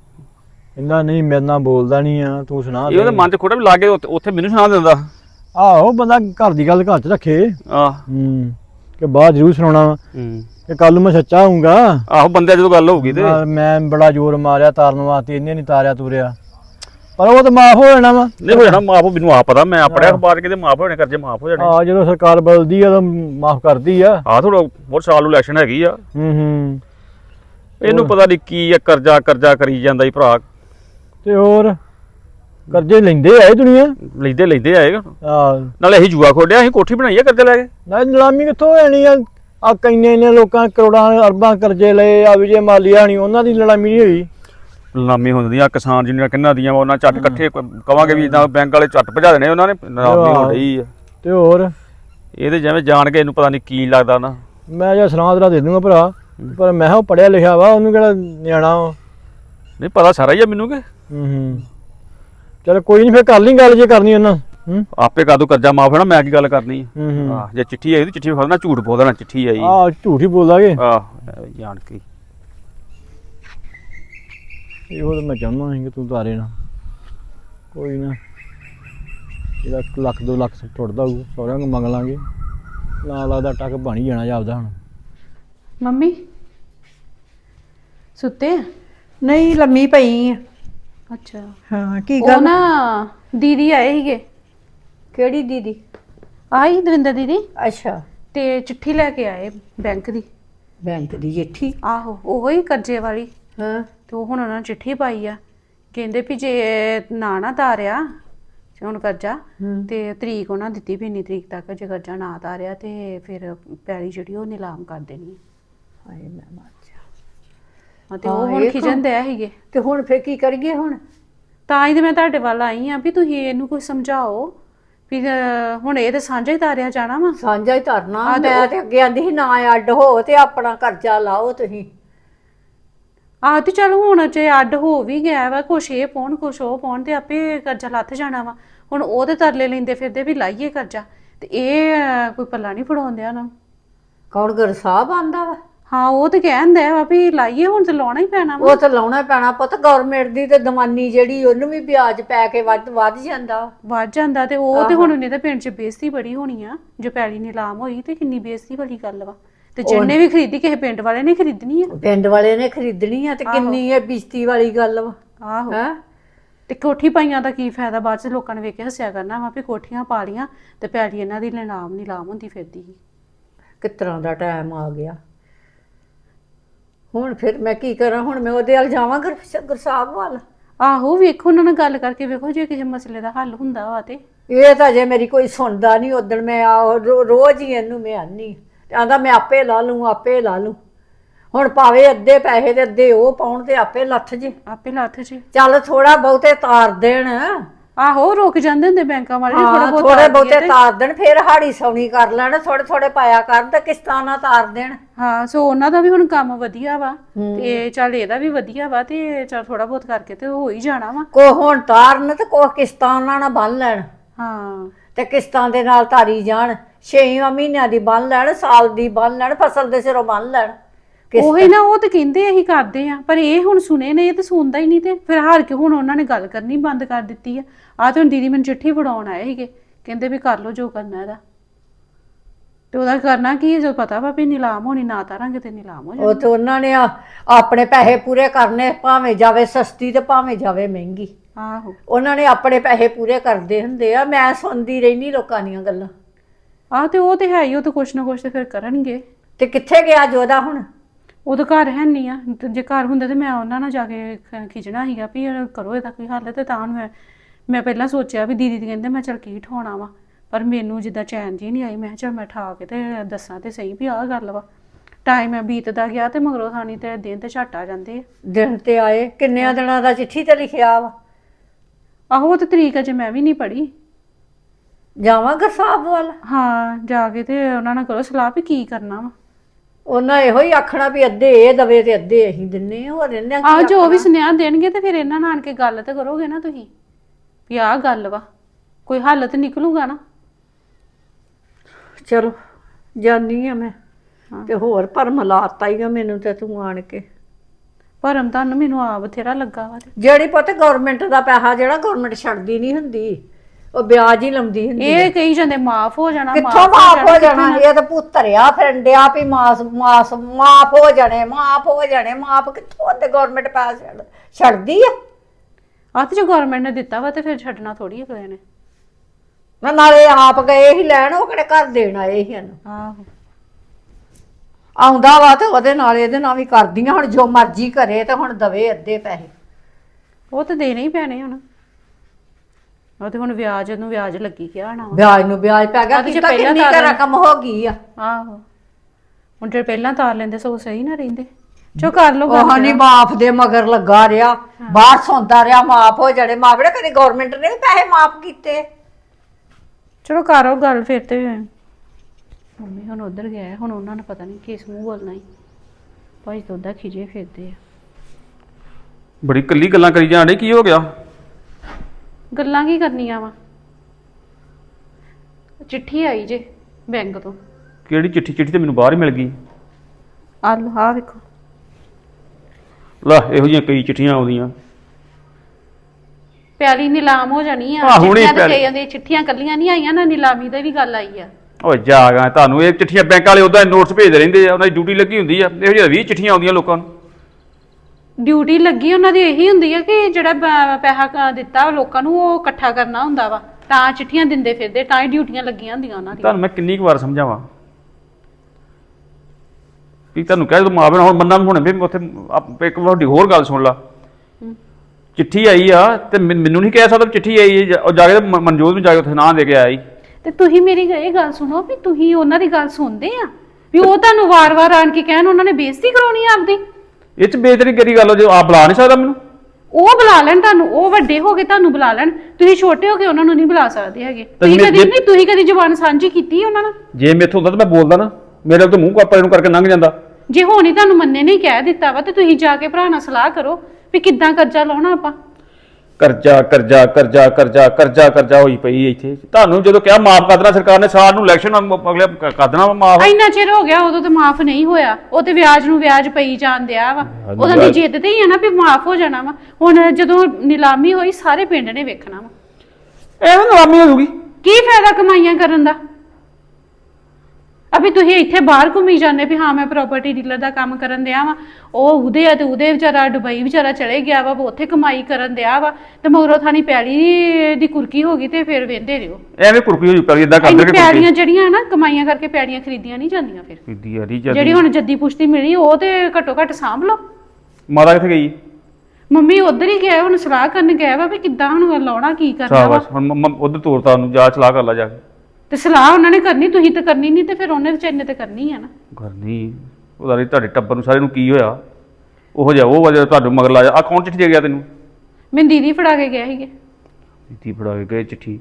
ਕਹਿੰਦਾ ਨਹੀਂ ਮੇਰੇ ਨਾਲ ਬੋਲਦਾ ਨਹੀਂ ਆ ਤੂੰ ਸੁਣਾ ਇਹ ਉਹਦੇ। ਮਨ 'ਚ ਖੋੜਾ ਵੀ ਲਾ ਕੇ ਉੱਥੇ ਉੱਥੇ ਮੈਨੂੰ ਸੁਣਾ ਦਿੰਦਾ। ਆਹੋ ਬੰਦਾ ਘਰ ਦੀ ਗੱਲ ਘਰ ਚ ਰੱਖੇ। ਆਹ। ਹੂੰ ਕਿ ਬਾਹਰ ਜ਼ਰੂਰ ਸੁਣਾਉਣਾ ਵਾ। ਹੂੰ। ਕਿ ਕੱਲ ਨੂੰ ਮੈਂ ਸੱਚਾ ਹੋਊਂਗਾ। ਆਹੋ ਬੰਦੇ ਜਦੋਂ ਗੱਲ ਹੋਊਗੀ ਤੇ। ਮੈਂ- ਮੈਂ ਬੜਾ ਜ਼ੋਰ ਮਾਰਿਆ ਤਾਰਨ ਵਾਸਤੇ ਇਹਨੇ ਨਹੀਂ ਤਾਰਿਆ ਤੁਰਿਆ। ਪਰ ਉਹ ਤਾਂ ਮਾਫ ਹੋ ਜਾਣਾ ਵਾ। ਨਹੀਂ ਹੋ ਜਾਣਾ ਮਾਫ ਮੈਨੂੰ ਆ ਪਤਾ ਮੈਂ ਪੜਿਆ ਅਖਬਾਰ ਕਿਤੇ ਮਾਫ ਹੋ ਜਾਣੇ ਕਰਜ਼ੇ ਮਾਫ ਹੋ ਜਾਣੇ। ਆ ਜਦੋਂ ਸਰਕਾਰ ਬਦਲਦੀ ਆ ਤਾਂ ਮਾਫ ਕਰਦੀ ਆ। ਆ ਥੋੜਾ ਹੋਰ ਸਾਲ ਨੂੰ ਇਲੈਕਸ਼ਨ ਹੈਗੀ ਆ। ਹੂੰ ਹੂੰ। ਇਹਨੂੰ ਪਤਾ ਨਹੀਂ ਕੀ ਆ ਕਰਜ਼ਾ ਕਰਜ਼ਾ ਕਰੀ ਜਾਂਦਾ ਹੀ ਭਰਾ। ਤੇ ਹੋਰ? ਕਰਜ਼ੇ ਲੈਂਦੇ ਆ ਇਹ ਦੁਨੀਆ? ਲੈਂਦੇ ਲੈਂਦੇ ਆਏਗਾ ਆ ਨਾਲੇ ਅਸੀਂ ਜੂਆ ਖੋਲਿਆ ਅਸੀਂ ਕੋਠੀ ਬਣਾਈ ਆ ਕਰਜ਼ਾ ਲੈ ਕੇ। ਨਾ ਨਿਲਾਮੀ ਕਿੱਥੋਂ ਹੋਣੀ ਆ? ਆ ਕਿੰਨੇ ਨੇ ਲੋਕਾਂ ਕਰੋੜਾਂ ਅਰਬਾਂ ਕਰਜ਼ੇ ਲਏ ਆ ਵਿਜੇ ਮਾਲੀਆ ਨਹੀਂ ਉਹਨਾਂ ਦੀ ਨਿਲਾਮੀ ਨਹੀਂ ਹੋਈ। ਨਾਮੀ ਹੁੰਦੀਆਂ ਕਿਸਾਨ ਜਿਹੜੀਆਂ ਕਿੰਨਾ ਦੀਆਂ ਉਹਨਾਂ ਝੱਟ ਇਕੱਠੇ ਕਵਾਂਗੇ ਵੀ ਇਦਾਂ ਬੈਂਕ ਵਾਲੇ ਝੱਟ ਭਜਾ ਦੇਣੇ ਉਹਨਾਂ ਨੇ ਨਾਮੀ ਹੋ। ਰਹੀ ਆ। ਤੇ ਹੋਰ? ਇਹਦੇ ਜਿਵੇਂ ਜਾਣ ਕੇ ਇਹਨੂੰ ਪਤਾ ਨਹੀਂ ਕੀ ਲੱਗਦਾ ਨਾ। ਮੈਂ ਜੇ ਸਲਾਹ ਦੇ ਦੂੰਗਾ ਭਰਾ ਪਰ ਮੈਂ ਉਹ ਪੜਿਆ ਲਿਖਿਆ ਵਾ ਉਹਨੂੰ ਕਿਹੜਾ ਨਿਆਣਾ ਨਹੀਂ ਪਤਾ ਸਾਰਾ ਹੀ ਆ ਮੈਨੂੰ ਕਿ। ਹੂੰ ਹੂੰ। ਚਲ ਕੋਈ ਨਹੀਂ ਫੇਰ ਕਰ ਲਈ ਗੱਲ ਜੇ ਕਰਨੀ ਉਹਨਾਂ ਹੂੰ। ਆਪੇ ਕਾਦੂ ਕਰਜ਼ਾ ਮਾਫ ਹੋਣਾ ਮੈਂ ਕੀ ਗੱਲ ਕਰਨੀ ਹੂੰ ਹੂੰ। ਆ ਜੇ ਚਿੱਠੀ ਆਈ ਤੇ ਚਿੱਠੀ ਦੇਣਾ ਝੂਠ ਬੋਲ ਦੇਣਾ ਚਿੱਠੀ ਆਈ। ਆ ਝੂਠ ਹੀ ਬੋਲਾਂਗੇ ਆਹ ਜਾਣ ਕੇ। ਇਹੋ ਤਾਂ ਮੈਂ ਚਾਹੁੰਦਾ ਸੀ ਕਿ ਤੂੰ ਤਾਰੇ ਨਾ। ਕੋਈ ਨਾ। ਇਹਦਾ ਇੱਕ ਲੱਖ ਦੋ ਲੱਖ ਟੁੱਟਦਾ ਹੋਊ ਸਹੁਰਿਆਂ ਨੂੰ ਮੰਗ ਲਾਂਗੇ। ਨਾ ਲੱਗਦਾ ਟੱਕ ਬਣ ਹੀ ਜਾਣਾ ਜਾਪਦਾ ਹੁਣ। ਮੰਮੀ ਸੁੱਤੇ ਆ? ਨਹੀਂ ਲੰਮੀ ਪਈ ਆ। ਅੱਛਾ। ਹਾਂ ਕੀ ਉਹ ਨਾ ਦੀਦੀ ਆਏ ਸੀਗੇ। ਕਿਹੜੀ ਦੀਦੀ? ਆਈ ਦਵਿੰਦਰ ਦੀਦੀ। ਅੱਛਾ। ਤੇ ਚਿੱਠੀ ਲੈ ਕੇ ਆਏ ਬੈਂਕ ਦੀ। ਬੈਂਕ ਦੀ ਚਿੱਠੀ? ਆਹੋ ਉਹੋ ਹੀ ਕਰਜ਼ੇ ਵਾਲੀ। ਹਾਂ। ਤੇ ਉਹ ਹੁਣ ਉਹਨਾਂ ਨੇ ਚਿੱਠੀ ਪਾਈ ਆ। ਕਹਿੰਦੇ ਵੀ ਜੇ ਨਾ ਨਾ ਤਾਰਿਆ ਜੇ ਹੁਣ ਕਰਜ਼ਾ। ਹੂੰ। ਤੇ ਤਰੀਕ ਉਹਨਾਂ ਦਿੱਤੀ ਵੀ ਇੰਨੀ ਤਰੀਕ ਤੱਕ ਜੇ ਕਰਜ਼ਾ ਨਾ ਤਾਰਿਆ ਤੇ ਫਿਰ ਪੈਲੀ ਜਿਹੜੀ ਉਹ ਨਿਲਾਮ ਕਰ ਦੇਣੀ। ਹਾਏ ਮੈਂ ਮਰ ਜਾ। ਹਾਂ ਤੇ ਹਾਂ, ਉਹ ਹੁਣ ਇਹ ਖਿਜਣ ਦੇ ਸੀਗੇ। ਤੇ ਹੁਣ ਫੇਰ ਕੀ ਕਰੀਏ ਹੁਣ? ਤਾਂ ਹੀ ਤੇ ਮੈਂ ਤੁਹਾਡੇ ਵੱਲ ਆਈ ਆ ਵੀ ਤੁਸੀਂ ਇਹਨੂੰ ਕੋਈ ਸਮਝਾਓ ਵੀ ਅਹ, ਹੁਣ ਇਹ ਤੇ ਸਾਂਝਾ ਹੀ ਤਾਰਿਆ ਜਾਣਾ ਵਾ। ਸਾਂਝਾ ਹੀ ਧਰਨਾ ਤੇ ਮੈਂ ਤੇ ਅੱਗੇ ਆਂਦੀ ਸੀ ਨਾ ਅੱਡ ਹੋ ਤੇ ਆਪਣਾ ਕਰਜ਼ਾ ਲਾਓ ਤੁਸੀਂ। ਆਹ ਤੇ ਚਲ ਹੁਣ ਜੇ ਅੱਡ ਹੋ ਵੀ ਗਿਆ ਵਾ ਕੁਛ ਇਹ ਪਾਉਣ ਕੁਛ ਉਹ ਪਾਉਣ ਤੇ ਆਪੇ ਕਰਜ਼ਾ ਲੱਥ ਜਾਣਾ ਵਾ। ਹੁਣ ਉਹਦੇ ਤਰਲੇ ਲੈਂਦੇ ਫਿਰਦੇ ਵੀ ਲਾਈਏ ਕਰਜ਼ਾ। ਤੇ ਇਹ ਅਹ, ਕੋਈ ਪੱਲਾ ਨਹੀਂ ਫੜਾਉਂਦੇ ਉਹਨਾਂ ਨੂੰ। ਕੌਣ ਗੁਰ ਸਾਹਿਬ ਆਂਦਾ ਵਾ? ਹਾਂ ਉਹ ਤੇ ਕਹਿੰਦਾ ਵਾ ਵੀ ਲਾਈਏ ਹੁਣ ਤੇ ਲਾਉਣਾ ਹੀ ਪੈਣਾ ਵਾ। ਉਹ ਤਾਂ ਲਾਉਣਾ ਪੈਣਾ ਪੁੱਤ ਗਵਰਨਮੈਂਟ ਦੀ ਤੇ ਦਮਾਨੀ ਜਿਹੜੀ ਉਹਨੂੰ ਵੀ ਵਿਆਜ ਪੈ ਕੇ ਵੱਧ ਵੱਧ ਜਾਂਦਾ। ਵੱਧ ਜਾਂਦਾ ਤੇ ਉਹ ਤੇ ਹੁਣ ਉਹਨੇ ਤਾਂ ਪਿੰਡ 'ਚ ਬੇਇੱਜ਼ਤੀ ਬੜੀ ਹੋਣੀ ਆ ਜੇ ਪੈਲੀ ਨਿਲਾਮ ਹੋਈ ਤੇ ਕਿੰਨੀ ਬੇਇੱਜ਼ਤੀ ਵਾਲੀ ਗੱਲ ਵਾ। ਤੇ ਜਿਹਨੇ ਵੀ ਖਰੀਦੀ ਕਿਸੇ ਪਿੰਡ ਵਾਲੇ ਨੇ ਖਰੀਦਣੀ ਆ। ਪਿੰਡ ਵਾਲੇ ਨੇ ਖਰੀਦਣੀ ਆ ਤੇ ਕਿੰਨੀ ਇਹ ਬਿਜਤੀ ਵਾਲੀ ਗੱਲ ਵਾ। ਆਹੋ। ਹੈ? ਤੇ ਕੋਠੀ ਪਾਈਆਂ ਦਾ ਕੀ ਫਾਇਦਾ ਬਾਅਦ ਚ ਲੋਕਾਂ ਨੇ ਵੇਖ ਕੇ ਹੱਸਿਆ ਕਰਨਾ ਵਾ ਵੀ ਕੋਠੀਆਂ ਪਾ ਲੀਆਂ ਤੇ ਪੈਲੀ ਇਹਨਾਂ ਦੀ ਨਿਲਾਮ ਨਿਲਾਮ ਹੁੰਦੀ ਫਿਰਦੀ ਸੀ। ਕਿਸ ਤਰ੍ਹਾਂ ਦਾ ਟਾਈਮ ਆ ਗਿਆ। ਹੁਣ ਫਿਰ ਮੈਂ ਕੀ ਕਰਾਂ ਹੁਣ ਮੈਂ ਉਹਦੇ ਵੱਲ ਜਾਵਾਂ ਗੁਰ ਗੁਰਸਾਹਿਬ ਵੱਲ? ਆਹੋ ਵੇਖੋ ਉਹਨਾਂ ਨਾਲ ਗੱਲ ਕਰਕੇ ਵੇਖੋ ਜੇ ਕਿਸੇ ਮਸਲੇ ਦਾ ਹੱਲ ਹੁੰਦਾ ਵਾ ਤੇ। ਇਹ ਤਾਂ ਜੇ ਮੇਰੀ ਕੋਈ ਸੁਣਦਾ ਨਹੀਂ ਉਦੋਂ ਮੈਂ ਆ ਰੋ- ਰੋਜ਼ ਹੀ ਇਹਨੂੰ ਮੈਂ ਆਨੀ ਆਂਦਾ ਮੈਂ ਆਪੇ ਲਾ ਲੂੰ ਆਪੇ ਲਾ ਲੂੰ। ਹੁਣ ਭਾਵੇਂ ਅੱਧੇ ਪੈਸੇ ਦੇ ਅੱਧੇ ਉਹ ਪਾਉਣ ਤੇ ਆਪੇ ਲੱਥ ਜੇ। ਆਪੇ ਲੱਥ ਜੀ। ਚੱਲ ਥੋੜਾ ਬਹੁਤੇ ਤਾਰ ਦੇਣ। ਆਹੋ ਰੁਕ ਜਾਂਦੇ ਹੁੰਦੇ ਬੈਂਕਾਂ ਵਾਲੇ ਥੋੜਾ ਬਹੁਤ ਥੋੜੇ ਬਹੁਤੇ ਤਾਰ ਦੇਣ ਫਿਰ ਹਾੜੀ ਸੌਣੀ ਕਰ ਲੈਣ ਥੋੜੇ ਥੋੜੇ ਪਾਇਆ ਕਰਨ ਤੇ ਕਿਸ਼ਤਾਂ ਨਾਲ ਤਾਰ ਦੇਣ। ਹਾਂ ਸੋ ਉਹਨਾਂ ਦਾ ਵੀ ਹੁਣ ਕੰਮ ਵਧੀਆ ਵਾ ਤੇ ਚੱਲ ਇਹਦਾ ਵੀ ਵਧੀਆ ਵਾ ਤੇ ਚੱਲ ਥੋੜਾ ਬਹੁਤ ਕਰਕੇ ਤੇ ਹੋ ਹੀ ਜਾਣਾ ਵਾ। ਕੋ ਹੁਣ ਤਾਰਨ ਤੇ ਕੋ ਕਿਸ਼ਤਾਂ ਉਹਨਾਂ ਨਾਲ ਬੰਨ ਲੈਣ। ਹਾਂ। ਤੇ ਕਿਸ਼ਤਾਂ ਦੇ ਨਾਲ ਤਾਰੀ ਜਾਣ 6 ਮਹੀਨਿਆਂ ਦੀ ਬੰਨ ਲੈਣ ਸਾਲ ਦੀ ਬੰਨ ਲੈਣ ਫਸਲ ਦੇ ਸਿਰੋਂ ਬੰਨ ਲੈਣ। ਉਹੀ ਨਾ ਉਹ ਤੇ ਕਹਿੰਦੇ ਅਸੀਂ ਕਰਦੇ ਆ। ਪਰ ਇਹ ਹੁਣ ਸੁਣੇ ਨੇ ਇਹ ਤੇ ਸੁਣਦਾ ਹੀ ਨਹੀਂ ਤੇ ਫਿਰ ਹਾਰ ਕੇ ਹੁਣ ਉਹਨਾਂ ਨੇ ਗੱਲ ਕਰਨੀ ਬੰਦ ਕਰ ਦਿੱਤੀ ਆ। ਆ ਤੇ ਹੁਣ ਦੀਦੀ ਮੈਨੂੰ ਚਿੱਠੀ ਫੜਾਉਣ ਆਏ ਸੀਗੇ। ਕਹਿੰਦੇ ਵੀ ਕਰ ਲਓ ਜੋ ਕਰਨਾ ਇਹਦਾ। ਤੇ ਉਹਦਾ ਕਰਨਾ ਕੀ ਹੈ ਜੋ ਪਤਾ ਵਾ ਵੀ ਨਿਲਾਮ ਹੋਣੀ ਨਾ ਤਾਰਾਂਗੇ ਤੇ ਨਿਲਾਮ ਹੋ ਉਹ ਜਾਣਾ ਤੇ ਉਹਨਾਂ ਨੇ ਆ- ਆਪਣੇ ਪੈਸੇ ਪੂਰੇ ਕਰਨੇ ਭਾਵੇਂ ਜਾਵੇ ਸਸਤੀ ਤੇ ਭਾਵੇਂ ਜਾਵੇ ਮਹਿੰਗੀ। ਆਹੋ। ਉਹਨਾਂ ਨੇ ਆਪਣੇ ਪੈਸੇ ਪੂਰੇ ਕਰਦੇ ਹੁੰਦੇ ਆ ਮੈਂ ਸੁਣਦੀ ਰਹਿਨੀ ਲੋਕਾਂ ਦੀਆਂ ਗੱਲਾਂ। ਆ ਤੇ ਉਹ ਤੇ ਹੈ ਹੀ ਉਹ ਤੇ ਕੁਛ ਨਾ ਕੁਛ ਤੇ ਫਿਰ ਕਰਨਗੇ। ਤੇ ਕਿੱਥੇ ਗਿਆ ਜੋਦਾ ਹੁਣ? ਉਹਦਾ ਘਰ ਹੈ ਨਹੀਂ ਆ। ਤੇ ਜੇ ਘਰ ਹੁੰਦਾ ਤੇ ਮੈਂ ਉਹਨਾਂ ਨਾਲ ਜਾ ਕੇ ਖ- ਖਿੱਚਣਾ ਸੀਗਾ ਵੀ ਕਰੋ ਇਹਦਾ ਕੋਈ ਹੱਲ ਤੇ ਤਾਂ ਮੈਂ ਮੈਂ ਪਹਿਲਾਂ ਸੋਚਿਆ ਵੀ ਦੀਦੀ ਦੀ ਕਹਿੰਦੇ ਮੈਂ ਚਲ ਕੀ ਠਾਉਣਾ ਵਾ। ਪਰ ਮੈਨੂੰ ਜਿੱਦਾਂ ਚੈਨ ਜੀ ਨਹੀਂ ਆਈ ਮੈਂ ਚਲ ਮੈਂ ਠਾ ਕੇ ਤੇ ਦੱਸਾਂ ਤੇ ਸਹੀ ਵੀ ਆਹ ਗੱਲ ਵਾ। ਟਾਈਮ ਬੀਤਦਾ ਗਿਆ ਤੇ ਮਗਰੋਂ ਥਾਣੀ ਤੇ ਦਿਨ ਤੇ ਝੱਟ ਆ ਜਾਂਦੇ ਆ। ਦਿਨ ਤੇ ਆਏ ਕਿੰਨਿਆਂ ਦਿਨਾਂ ਦਾ ਚਿੱਠੀ ਤੇ ਲਿਖਿਆ ਵਾ? ਆਹੋ ਉਹ ਤੇ ਤਰੀਕ ਅਜੇ ਮੈਂ ਵੀ ਨਹੀਂ ਪੜ੍ਹੀ। ਜਾਵਾਂਗਾ ਸਾਹਿਬ ਵੱਲ? ਹਾਂ ਜਾ ਕੇ ਤੇ ਉਹਨਾਂ ਨਾਲ ਕਰੋ ਸਲਾਹ ਵੀ ਕੀ ਕਰਨਾ ਵਾ। ਉਹਨਾਂ ਇਹੋ ਹੀ ਆਖਣਾ ਵੀ ਅੱਧੇ ਇਹ ਦਵੇ ਤੇ ਅੱਧੇ ਅਸੀਂ ਦਿੰਨੇ ਆ ਹੋਰ ਇਹਨਾਂ ਆਹ ਜੋ ਵੀ ਸੁਨੇਹਾ ਦੇਣਗੇ ਤੇ ਫਿਰ ਇਹਨਾਂ ਨਾਲ ਆਣ ਕੇ ਗੱਲ ਤੇ ਕਰੋਗੇ ਨਾ ਤੁਸੀਂ। ਵੀ ਆਹ ਗੱਲ ਵਾ ਕੋਈ ਹੱਲ ਤੇ ਨਿਕਲੂਗਾ ਨਾ। ਚਲੋ ਜਾਨੀ ਆ ਮੈਂ। ਤੇ ਹੋਰ ਭਰਮ ਲਾਤਾ ਹੀ ਆ ਮੈਨੂੰ ਤੇ ਤੂੰ ਆਣ ਕੇ। ਭਰਮ ਤੁਹਾਨੂੰ ਮੈਨੂੰ ਆ ਬਥੇਰਾ ਲੱਗਾ ਵਾ ਤੇ। ਜਿਹੜੀ ਪੁੱਤ ਗਵਰਨਮੈਂਟ ਦਾ ਪੈਸਾ ਜਿਹੜਾ ਗਵਰਨਮੈਂਟ ਛੱਡਦੀ ਨਹੀਂ ਹੁੰਦੀ। ਉਹ ਵਿਆਜ ਹੀ ਲੰਦੀ ਹੁੰਦੀ ਇਹ ਕਹੀ ਜਾਂਦੇ ਮਾਫ ਹੋ ਜਾਣਾ ਕਿੱਥੋਂ ਮਾਫ ਹੋ ਜਾਣਾ ਇਹ ਤਾਂ ਪੁੱਤਰਿਆ ਫਿਰਨ ਡਿਆ ਵੀ ਮਾਸ ਮਾਸ ਮਾਫ ਹੋ ਜਾਣੇ ਮਾਫ ਹੋ ਜਾਣੇ ਮਾਫ ਕਿੱਥੋਂ ਤੇ ਗਵਰਨਮੈਂਟ ਪੈਸੇ ਛੱਡ- ਛੱਡਦੀ ਆ? ਤੇ ਜੋ ਗਵਰਨਮੈਂਟ ਨੇ ਦਿੱਤਾ ਵਾ ਤੇ ਫਿਰ ਛੱਡਣਾ ਥੋੜੀ ਅਗਲੇ ਨੇ। ਨਾ ਨਾਲੇ ਆਪ ਗਏ ਹੀ ਲੈਣ ਉਹ ਕਿਹੜੇ ਘਰ ਦੇਣ ਆਏ ਸੀ ਇਹਨੂੰ? ਆਹੋ। ਆਉਂਦਾ ਵਾ ਤੇ ਉਹਦੇ ਨਾਲ ਇਹਦੇ ਨਾਲ ਵੀ ਕਰਦੀਆਂ ਹੁਣ ਜੋ ਮਰਜ਼ੀ ਕਰੇ ਤੇ ਹੁਣ ਦਵੇ ਅੱਧੇ ਪੈਸੇ। ਉਹ ਤੇ ਦੇਣੇ ਹੀ ਪੈਣੇ ਹੁਣ। ਉਹ ਤੇ ਹੁਣ ਵਿਆਜ ਨੂੰ ਵਿਆਜ ਲੱਗੀ ਗਿਆ ਨਾ ਵਿਆਜ ਨੂੰ ਵਿਆਜ ਪੈ ਗਿਆ ਆਹ ਤੇ ਜੇ ਕਿਤਾ ਪਹਿਲਾਂ ਕਿੰਨੀ ਤਾਂ ਰਕਮ ਹੋ ਗਈ ਆ। ਆਹੋ। ਹੁਣ ਜੇ ਪਹਿਲਾਂ ਤਾਰ ਲੈਂਦੇ ਸਗੋਂ ਸਹੀ ਨਾ ਰਹਿੰਦੇ। ਚੋ ਕਰ ਲੋ ਉਹ ਨਹੀਂ ਮਾਫ ਦੇ ਮਗਰ ਲੱਗਾ ਰਿਹਾ ਬਾਹਰ ਸੌਂਦਾ ਰਿਹਾ ਮਾਫ ਹੋ ਜਾਣੇ। ਮਾਫ ਨੇ ਕਦੀ ਗਵਰਨਮੈਂਟ ਨੇ ਵੀ ਪੈਸੇ ਮਾਫ ਕੀਤੇ। ਚਲੋ ਕਰੋ ਗੱਲ ਫਿਰ ਤੇ। ਮੰਮੀ ਹੁਣ ਉਧਰ ਗਿਆ ਹੁਣ ਉਹਨਾਂ ਨੂੰ ਪਤਾ ਨਹੀਂ ਕਿਸ ਮੂੰਹ ਬੋਲਣਾ ਹੀ ਭਾਈ ਤਾਂ ਉਦਾਂ ਖਿਜੇ ਫਿਰਦੇ ਆ। ਬੜੀ ਕੱਲੀ ਗੱਲਾਂ ਕਰੀ ਜਾਂਦੇ ਕੀ ਹੋ ਗਿਆ? ਗੱਲਾਂ ਕੀ ਕਰਨੀਆਂ ਵਾ? ਚਿੱਠੀ ਆਈ ਜੇ ਬੈਂਕ ਤੋਂ। ਕਿਹੜੀ ਚਿੱਠੀ? ਚਿੱਠੀ ਤੇ ਮੈਨੂੰ ਬਾਹਰ ਹੀ ਮਿਲ ਗਈ। ਆ ਲਓ ਆਹ ਵੇਖੋ। ਲੈ ਇਹੋ ਜਿਹੀਆਂ ਕਈ ਚਿੱਠੀਆਂ ਆਉਂਦੀਆਂ। ਪਿਆਲੀ ਨਿਲਾਮ ਹੋ ਜਾਣੀ ਆ। ਆਹ, ਹੁਣੇ ਚਿੱਠੀਆਂ ਤੇ ਪਿਆਲੀ- ਕਈ ਜਾਂਦੇ ਚਿੱਠੀਆਂ ਕੱਲੀਆਂ ਨਹੀਂ ਆਈਆਂ ਨਾ ਨਿਲਾਮੀ ਦਾ ਵੀ ਗੱਲ ਆਈ ਆ। ਓਏ ਜਾ ਗਾ ਤੁਹਾਨੂੰ ਇਹ ਚਿੱਠੀਆਂ ਬੈਂਕ ਵਾਲੇ ਉਦਾਂ ਨੋਟਸ ਭੇਜਦੇ ਰਹਿੰਦੇ ਆ ਉਹਨਾਂ ਦੀ ਡਿਊਟੀ ਲੱਗੀ ਹੁੰਦੀ ਆ। ਇਹੋ ਜਿਹੀਆਂ 20 ਚਿੱਠੀਆਂ ਆਉਂਦੀਆਂ ਲੋਕਾਂ ਨੂੰ। ਡਿਊਟੀ ਲੱਗੀ ਉਹਨਾਂ ਦੀ ਇਹੀ ਹੁੰਦੀ ਆ ਕਿ ਜਿਹੜਾ ਬ- ਪੈਸਾ ਕ- ਦਿੱਤਾ ਲੋਕਾਂ ਨੂੰ ਉਹ ਇਕੱਠਾ ਕਰਨਾ ਹੁੰਦਾ ਵਾ। ਤਾਂ ਚਿੱਠੀਆਂ ਦਿੰਦੇ ਫਿਰਦੇ ਤਾਂ ਹੀ ਡਿਊਟੀਆਂ ਲੱਗੀਆਂ ਹੁੰਦੀਆਂ ਉਹਨਾਂ ਦੀਆਂ। ਤੁਹਾਨੂੰ ਮੈਂ ਕਿੰਨੀ ਕੁ ਵਾਰ ਸਮਝਾਵਾਂ? ਵੀ ਤੁਹਾਨੂੰ ਕਹਿ ਦੋ ਮਾਂ ਬਣਾ ਹੁਣ ਬੰਦਾ ਹੁਣ ਵੀ ਉੱਥੇ ਆਪ- ਇੱਕ ਵੱਡੀ ਹੋਰ ਗੱਲ ਸੁਣ ਲਾ। ਚਿੱਠੀ ਆਈ ਆ ਤੇ ਮੈਨ- ਮੈਨੂੰ ਨਹੀਂ ਕਹਿ ਸਕਦਾ ਵੀ ਚਿੱਠੀ ਆਈ ਹੈ ਜਾਂ- ਉਹ ਜਾ ਕੇ ਮ- ਮਨਜੋਤ ਨੂੰ ਜਾ ਕੇ ਉੱਥੇ ਨਾਂ ਦੇ ਕੇ ਆਇਆ ਸੀ ਤੇ ਤੁਸੀਂ ਮੇਰੀ ਇਹ ਗੱਲ ਸੁਣੋ ਵੀ ਤੁਸੀਂ ਉਹਨਾਂ ਦੀ ਗੱਲ ਸੁਣਦੇ ਆ। ਵੀ ਉਹ ਤੁਹਾਨੂੰ ਵਾਰ-ਵਾਰ ਆਣ ਕੇ ਕਹਿਣ ਉਹਨਾਂ ਨੇ ਬੇਇੱਜ਼ਤੀ ਕਰਾਉਣੀ ਆ ਆਪਦੀ। ਇਹ ਚ ਬੇਇੱਜ਼ਤੀ ਕਿਹੜੀ ਗੱਲ ਹੋ ਜੋ ਬੁਲਾ ਨਹੀਂ ਸਕਦਾ ਮੈਨੂੰ। ਉਹ ਬੁਲਾ ਲੈਣ ਤੁਹਾਨੂੰ ਉਹ ਵੱਡੇ ਹੋ ਕੇ ਤੁਹਾਨੂੰ ਬੁਲਾ ਲੈਣ। ਤੁਸੀਂ ਛੋਟੇ ਹੋ ਕੇ ਉਹਨਾਂ ਨੂੰ ਨਹੀਂ ਬੁਲਾ ਸਕਦੇ ਹੈਗੇ। ਤੁਸੀਂ ਕਦੀ ਨਹੀਂ ਤੁਸੀਂ ਕਦੀ ਜ਼ੁਬਾਨ ਸਾਂਝੀ ਕੀਤੀ ਉਹਨਾਂ ਨਾਲ? ਜੇ ਮੇਥੋਂ ਹੁੰਦਾ ਤਾਂ ਮੈਂ ਬੋਲਦਾ ਨਾ ਮੇਰੇ ਤੋਂ ਮੂੰਹ ਕਾਪੜੇ ਨੂੰ ਕਰਕੇ ਲੰਘ ਜਾਂਦਾ। ਜੇ ਹੋਣੀ ਤੁਹਾਨੂੰ ਮੰਨੇ ਨਹੀਂ ਕਹਿ ਦਿੱਤਾ ਵਾ ਤੇ ਤੁਸੀਂ ਜਾ ਕੇ ਭਰਾ ਨਾਲ ਸਲਾਹ ਕਰੋ ਵੀ ਕਿੱਦਾਂ ਕਰਜ਼ਾ ਲਾਉਣਾ ਆਪਾਂ। ਕਰਜ਼ਾ ਕਰਜ਼ਾ ਕਰਜ਼ਾ ਕਰਜ਼ਾ ਕਰਜ਼ਾ ਕਰਜ਼ਾ ਹੋਈ ਪਈ ਇੱਥੇ। ਤੁਹਾਨੂੰ ਜਦੋਂ ਕਿਹਾ ਮਾਫ ਕਰ ਦੇਣਾ ਸਰਕਾਰ ਨੇ ਸਾਲ ਨੂੰ ਇਲੈਕਸ਼ਨ ਅਗਲੇ ਕ- ਕਰ ਦੇਣਾ ਮਾਫ। ਇੰਨਾ ਚਿਰ ਹੋ ਗਿਆ ਉਦੋਂ ਤੇ ਮਾਫ ਨਹੀਂ ਹੋਇਆ। ਉਹ ਤੇ ਵਿਆਜ ਨੂੰ ਵਿਆਜ ਪਈ ਜਾਂਦਿਆ ਵਾ। ਨੂੰ ਉਹਨਾਂ ਦੀ ਜਿੱਦ ਤੇ ਹੀ ਆ ਨਾ ਵੀ ਮਾਫ ਹੋ ਜਾਣਾ ਵਾ। ਹੁਣ ਜਦੋਂ ਨਿਲਾਮੀ ਹੋਈ ਸਾਰੇ ਪਿੰਡ ਨੇ ਵੇਖਣਾ ਵਾ। ਐਵੇਂ ਨਿਲਾਮੀ ਹੋ ਜੂਗੀ। ਕੀ ਫਾਇਦਾ ਕਮਾਈਆਂ ਕਰਨ ਦਾ? ਅਭੀ ਤੁਸੀਂ ਇੱਥੇ ਬਾਹਰ ਘੁੰਮੀ ਜਾਂਦੇ ਵੀ ਹਾਂ ਮੈਂ ਪ੍ਰਾਪਰਟੀ ਡੀਲਰ ਦਾ ਕੰਮ ਕਰਨ ਦਿਆ ਵਾਂ। ਉਹ ਉਹਦੇ ਆ ਤੇ ਉਹਦੇ ਵਿਚਾਰਾ ਦੁਬਈ ਵਿਚਾਰਾ ਚਲੇ ਗਿਆ ਵਾ ਉਹ ਉੱਥੇ ਕਮਾਈ ਕਰਨ ਦਿਆ ਵਾ। ਤੇ ਮਗਰੋਂ ਥਾਣੀ ਪੈਲੀ ਦੀ ਕੁਰਕੀ ਹੋ ਗਈ ਤੇ ਫਿਰ ਵੇਂਦੇ ਰਿਓ ਐਵੇਂ ਕੁਰਕੀ ਹੋ ਜੂ ਪਈ ਇਦਾਂ ਕਰਦੇ ਕਿ ਪੈਲੀਆਂ ਜਿਹੜੀਆਂ ਨਾ ਕਮਾਈਆਂ ਕਰਕੇ ਪੈਲੀਆਂ ਖਰੀਦੀਆਂ ਨਹੀਂ ਜਾਂਦੀਆਂ ਫਿਰ। ਸਿੱਧੀ ਆ ਰੀ ਜਿਹੜੀ ਹੁਣ ਜੱਦੀ ਪੁਸ਼ਤੀ ਮਿਲੀ ਉਹ ਤੇ ਘੱਟੋ ਘੱਟ ਸਾਂਭ ਲਓ। ਮਾਤਾ ਕਿੱਥੇ ਗਈ? ਮੰਮੀ ਉਧਰ ਹੀ ਗਿਆ ਹੁਣ ਸਲਾਹ ਕਰਨ ਗਿਆ ਵਾ ਵੀ ਕਿੱਦਾਂ ਹੁਣ ਲਾਉਣਾ ਕੀ ਕਰਨਾ ਵਾ। ਸ਼ਾਬਾਸ਼ ਹੁਣ ਉਧਰ ਤੋਰਤਾ ਨੂੰ ਜਾ ਚਲਾ ਕਰ ਲਾ ਜਾ ਕੇ। ਤੇ ਸਲਾਹ ਉਹਨਾਂ ਨੇ ਕਰਨੀ ਤੁਸੀਂ ਤਾਂ ਕਰਨੀ ਨਹੀਂ ਤੇ ਫਿਰ ਉਹਨੇ ਵਿਚਾਰੇ ਨੇ ਤੇ ਕਰਨੀ ਆ ਨਾ। ਕਰਨੀ ਉਹਦਾ ਰੀ ਤੁਹਾਡੇ ਟੱਬਰ ਨੂੰ ਸਾਰੇ ਨੂੰ ਕੀ ਹੋਇਆ। ਉਹ ਜਿਹਾ ਉਹ ਵਜਾ ਤੁਹਾਨੂੰ ਮਗਰ ਲਾ ਜਾ ਆ ਕੌਣ ਚਿੱਠੀ ਦੇ ਗਿਆ ਤੈਨੂੰ? ਮੈਨੂੰ ਦੀਦੀ ਫੜਾ ਕੇ ਗਿਆ ਸੀਗੇ। ਦਿੱਤੀ ਫੜਾ ਕੇ ਗਏ ਚਿੱਠੀ।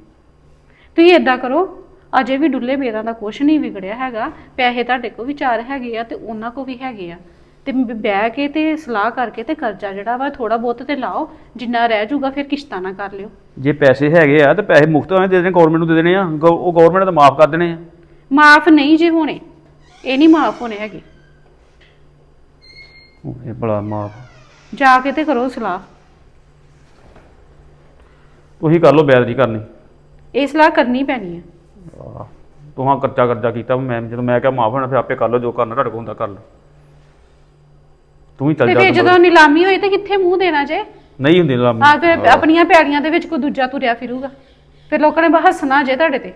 ਤੁਸੀਂ ਏਦਾਂ ਕਰੋ ਅਜੇ ਵੀ ਡੁੱਲੇ ਮੇਰਾ ਦਾ ਕੁਛ ਨਹੀਂ ਵਿਗੜਿਆ ਹੈਗਾ। ਪੈਸੇ ਤੁਹਾਡੇ ਕੋਲ ਵੀ ਚਾਰ ਹੈਗੇ ਆ ਤੇ ਉਹਨਾਂ ਕੋਲ ਵੀ ਹੈਗੇ ਆ। ਤੇ ਬਹਿ ਕੇ ਤੇ ਸਲਾਹ ਕਰਕੇ ਤੇ ਕਰਜ਼ਾ ਜਿਹੜਾ ਵਾ ਥੋੜਾ ਬਹੁਤ ਤੇ ਲਾਓ ਜਿੰਨਾ ਰਹਿ ਜਾਊਗਾ ਫਿਰ ਕਿਸ਼ਤਾਂ ਨਾ ਕਰ ਲਿਓ। ਜੇ ਪੈਸੇ ਹੈਗੇ ਆ ਤੇ ਪੈਸੇ ਮੁਫਤ ਉਹਨੇ ਦੇ ਦੇਣੇ ਗਵਰਨਮੈਂਟ ਨੂੰ ਦੇ ਦੇਣੇ ਆ। ਉਹ ਗਵਰਨਮੈਂਟ ਤਾਂ ਮਾਫ ਕਰ ਦੇਣੇ ਆ। ਮਾਫ ਨਹੀਂ ਜੇ ਹੋਣੇ ਇਹ ਨਹੀਂ ਮਾਫ ਹੋਣੇ ਹੈਗੇ। ਇਹ ਬੜਾ ਮਾਫ। ਜਾ ਕੇ ਤੇ ਕਰੋ ਸਲਾਹ। ਤੁਸੀਂ ਕਰ ਲਓ ਬੈਦ ਨਹੀਂ ਕਰਨੀ। ਇਹ ਸਲਾਹ ਕਰਨੀ ਪੈਣੀ ਹੈ ਤੁਹਾਂ ਕਰਜ਼ਾ ਕਰਜ਼ਾ ਕੀਤਾ ਮੈਂ ਜਦੋਂ ਮੈਂ ਕਿਹਾ ਮਾਫ ਹੋਣਾ ਫਿਰ ਆਪੇ ਕਰ ਲਓ ਜੋ ਕਰਨਾ ਤੁਹਾਡੇ ਕੋਲ ਹੁੰਦਾ ਕਰ ਲਓ। ਤੂੰ ਹੀ ਚੱਲ ਜਾ ਫਿਰ ਜਦੋਂ ਨਿਲਾਮੀ ਹੋਈ ਤੇ ਕਿੱਥੇ ਮੂੰਹ ਦੇਣਾ ਜੇ? ਨਹੀਂ ਹੁੰਦੀ ਨਿਲਾਮੀ। ਆ ਤੇ ਆਪਣੀਆਂ ਪਿਆੜੀਆਂ ਦੇ ਵਿੱਚ ਕੋਈ ਦੂਜਾ ਤੁਰਿਆ ਫਿਰੂਗਾ। ਫਿਰ ਲੋਕਾਂ ਨੇ ਬਸ ਹੱਸਣਾ ਜੇ ਤੁਹਾਡੇ ਤੇ।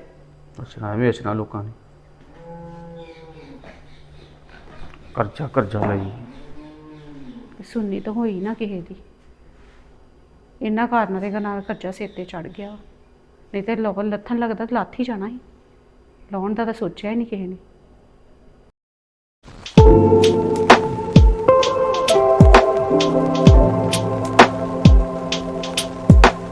ਅੱਛਾ ਐਵੇਂ ਅਚਨਾ ਲੋਕਾਂ ਨੇ। ਕਰਜ਼ਾ ਕਰਜ਼ਾ ਲਈ। ਸੁਣਨੀ ਤਾਂ ਹੋਈ ਨਾ ਕਿਸੇ ਦੀ। ਇਹਨਾਂ ਕਾਰਨਾਂ ਦੇ ਨਾਲ ਕਰਜ਼ਾ ਸਿਰ ਤੇ ਚੜ ਗਿਆ। ਨਹੀਂ ਤੇ ਲੋਕ ਲੱਥਣ ਲੱਗਦਾ ਲੱਥ ਹੀ ਜਾਣਾ ਸੀ। ਲਾਉਣ ਦਾ ਤਾਂ ਸੋਚਿਆ ਹੀ ਨਹੀਂ ਕਿਸੇ ਨੇ।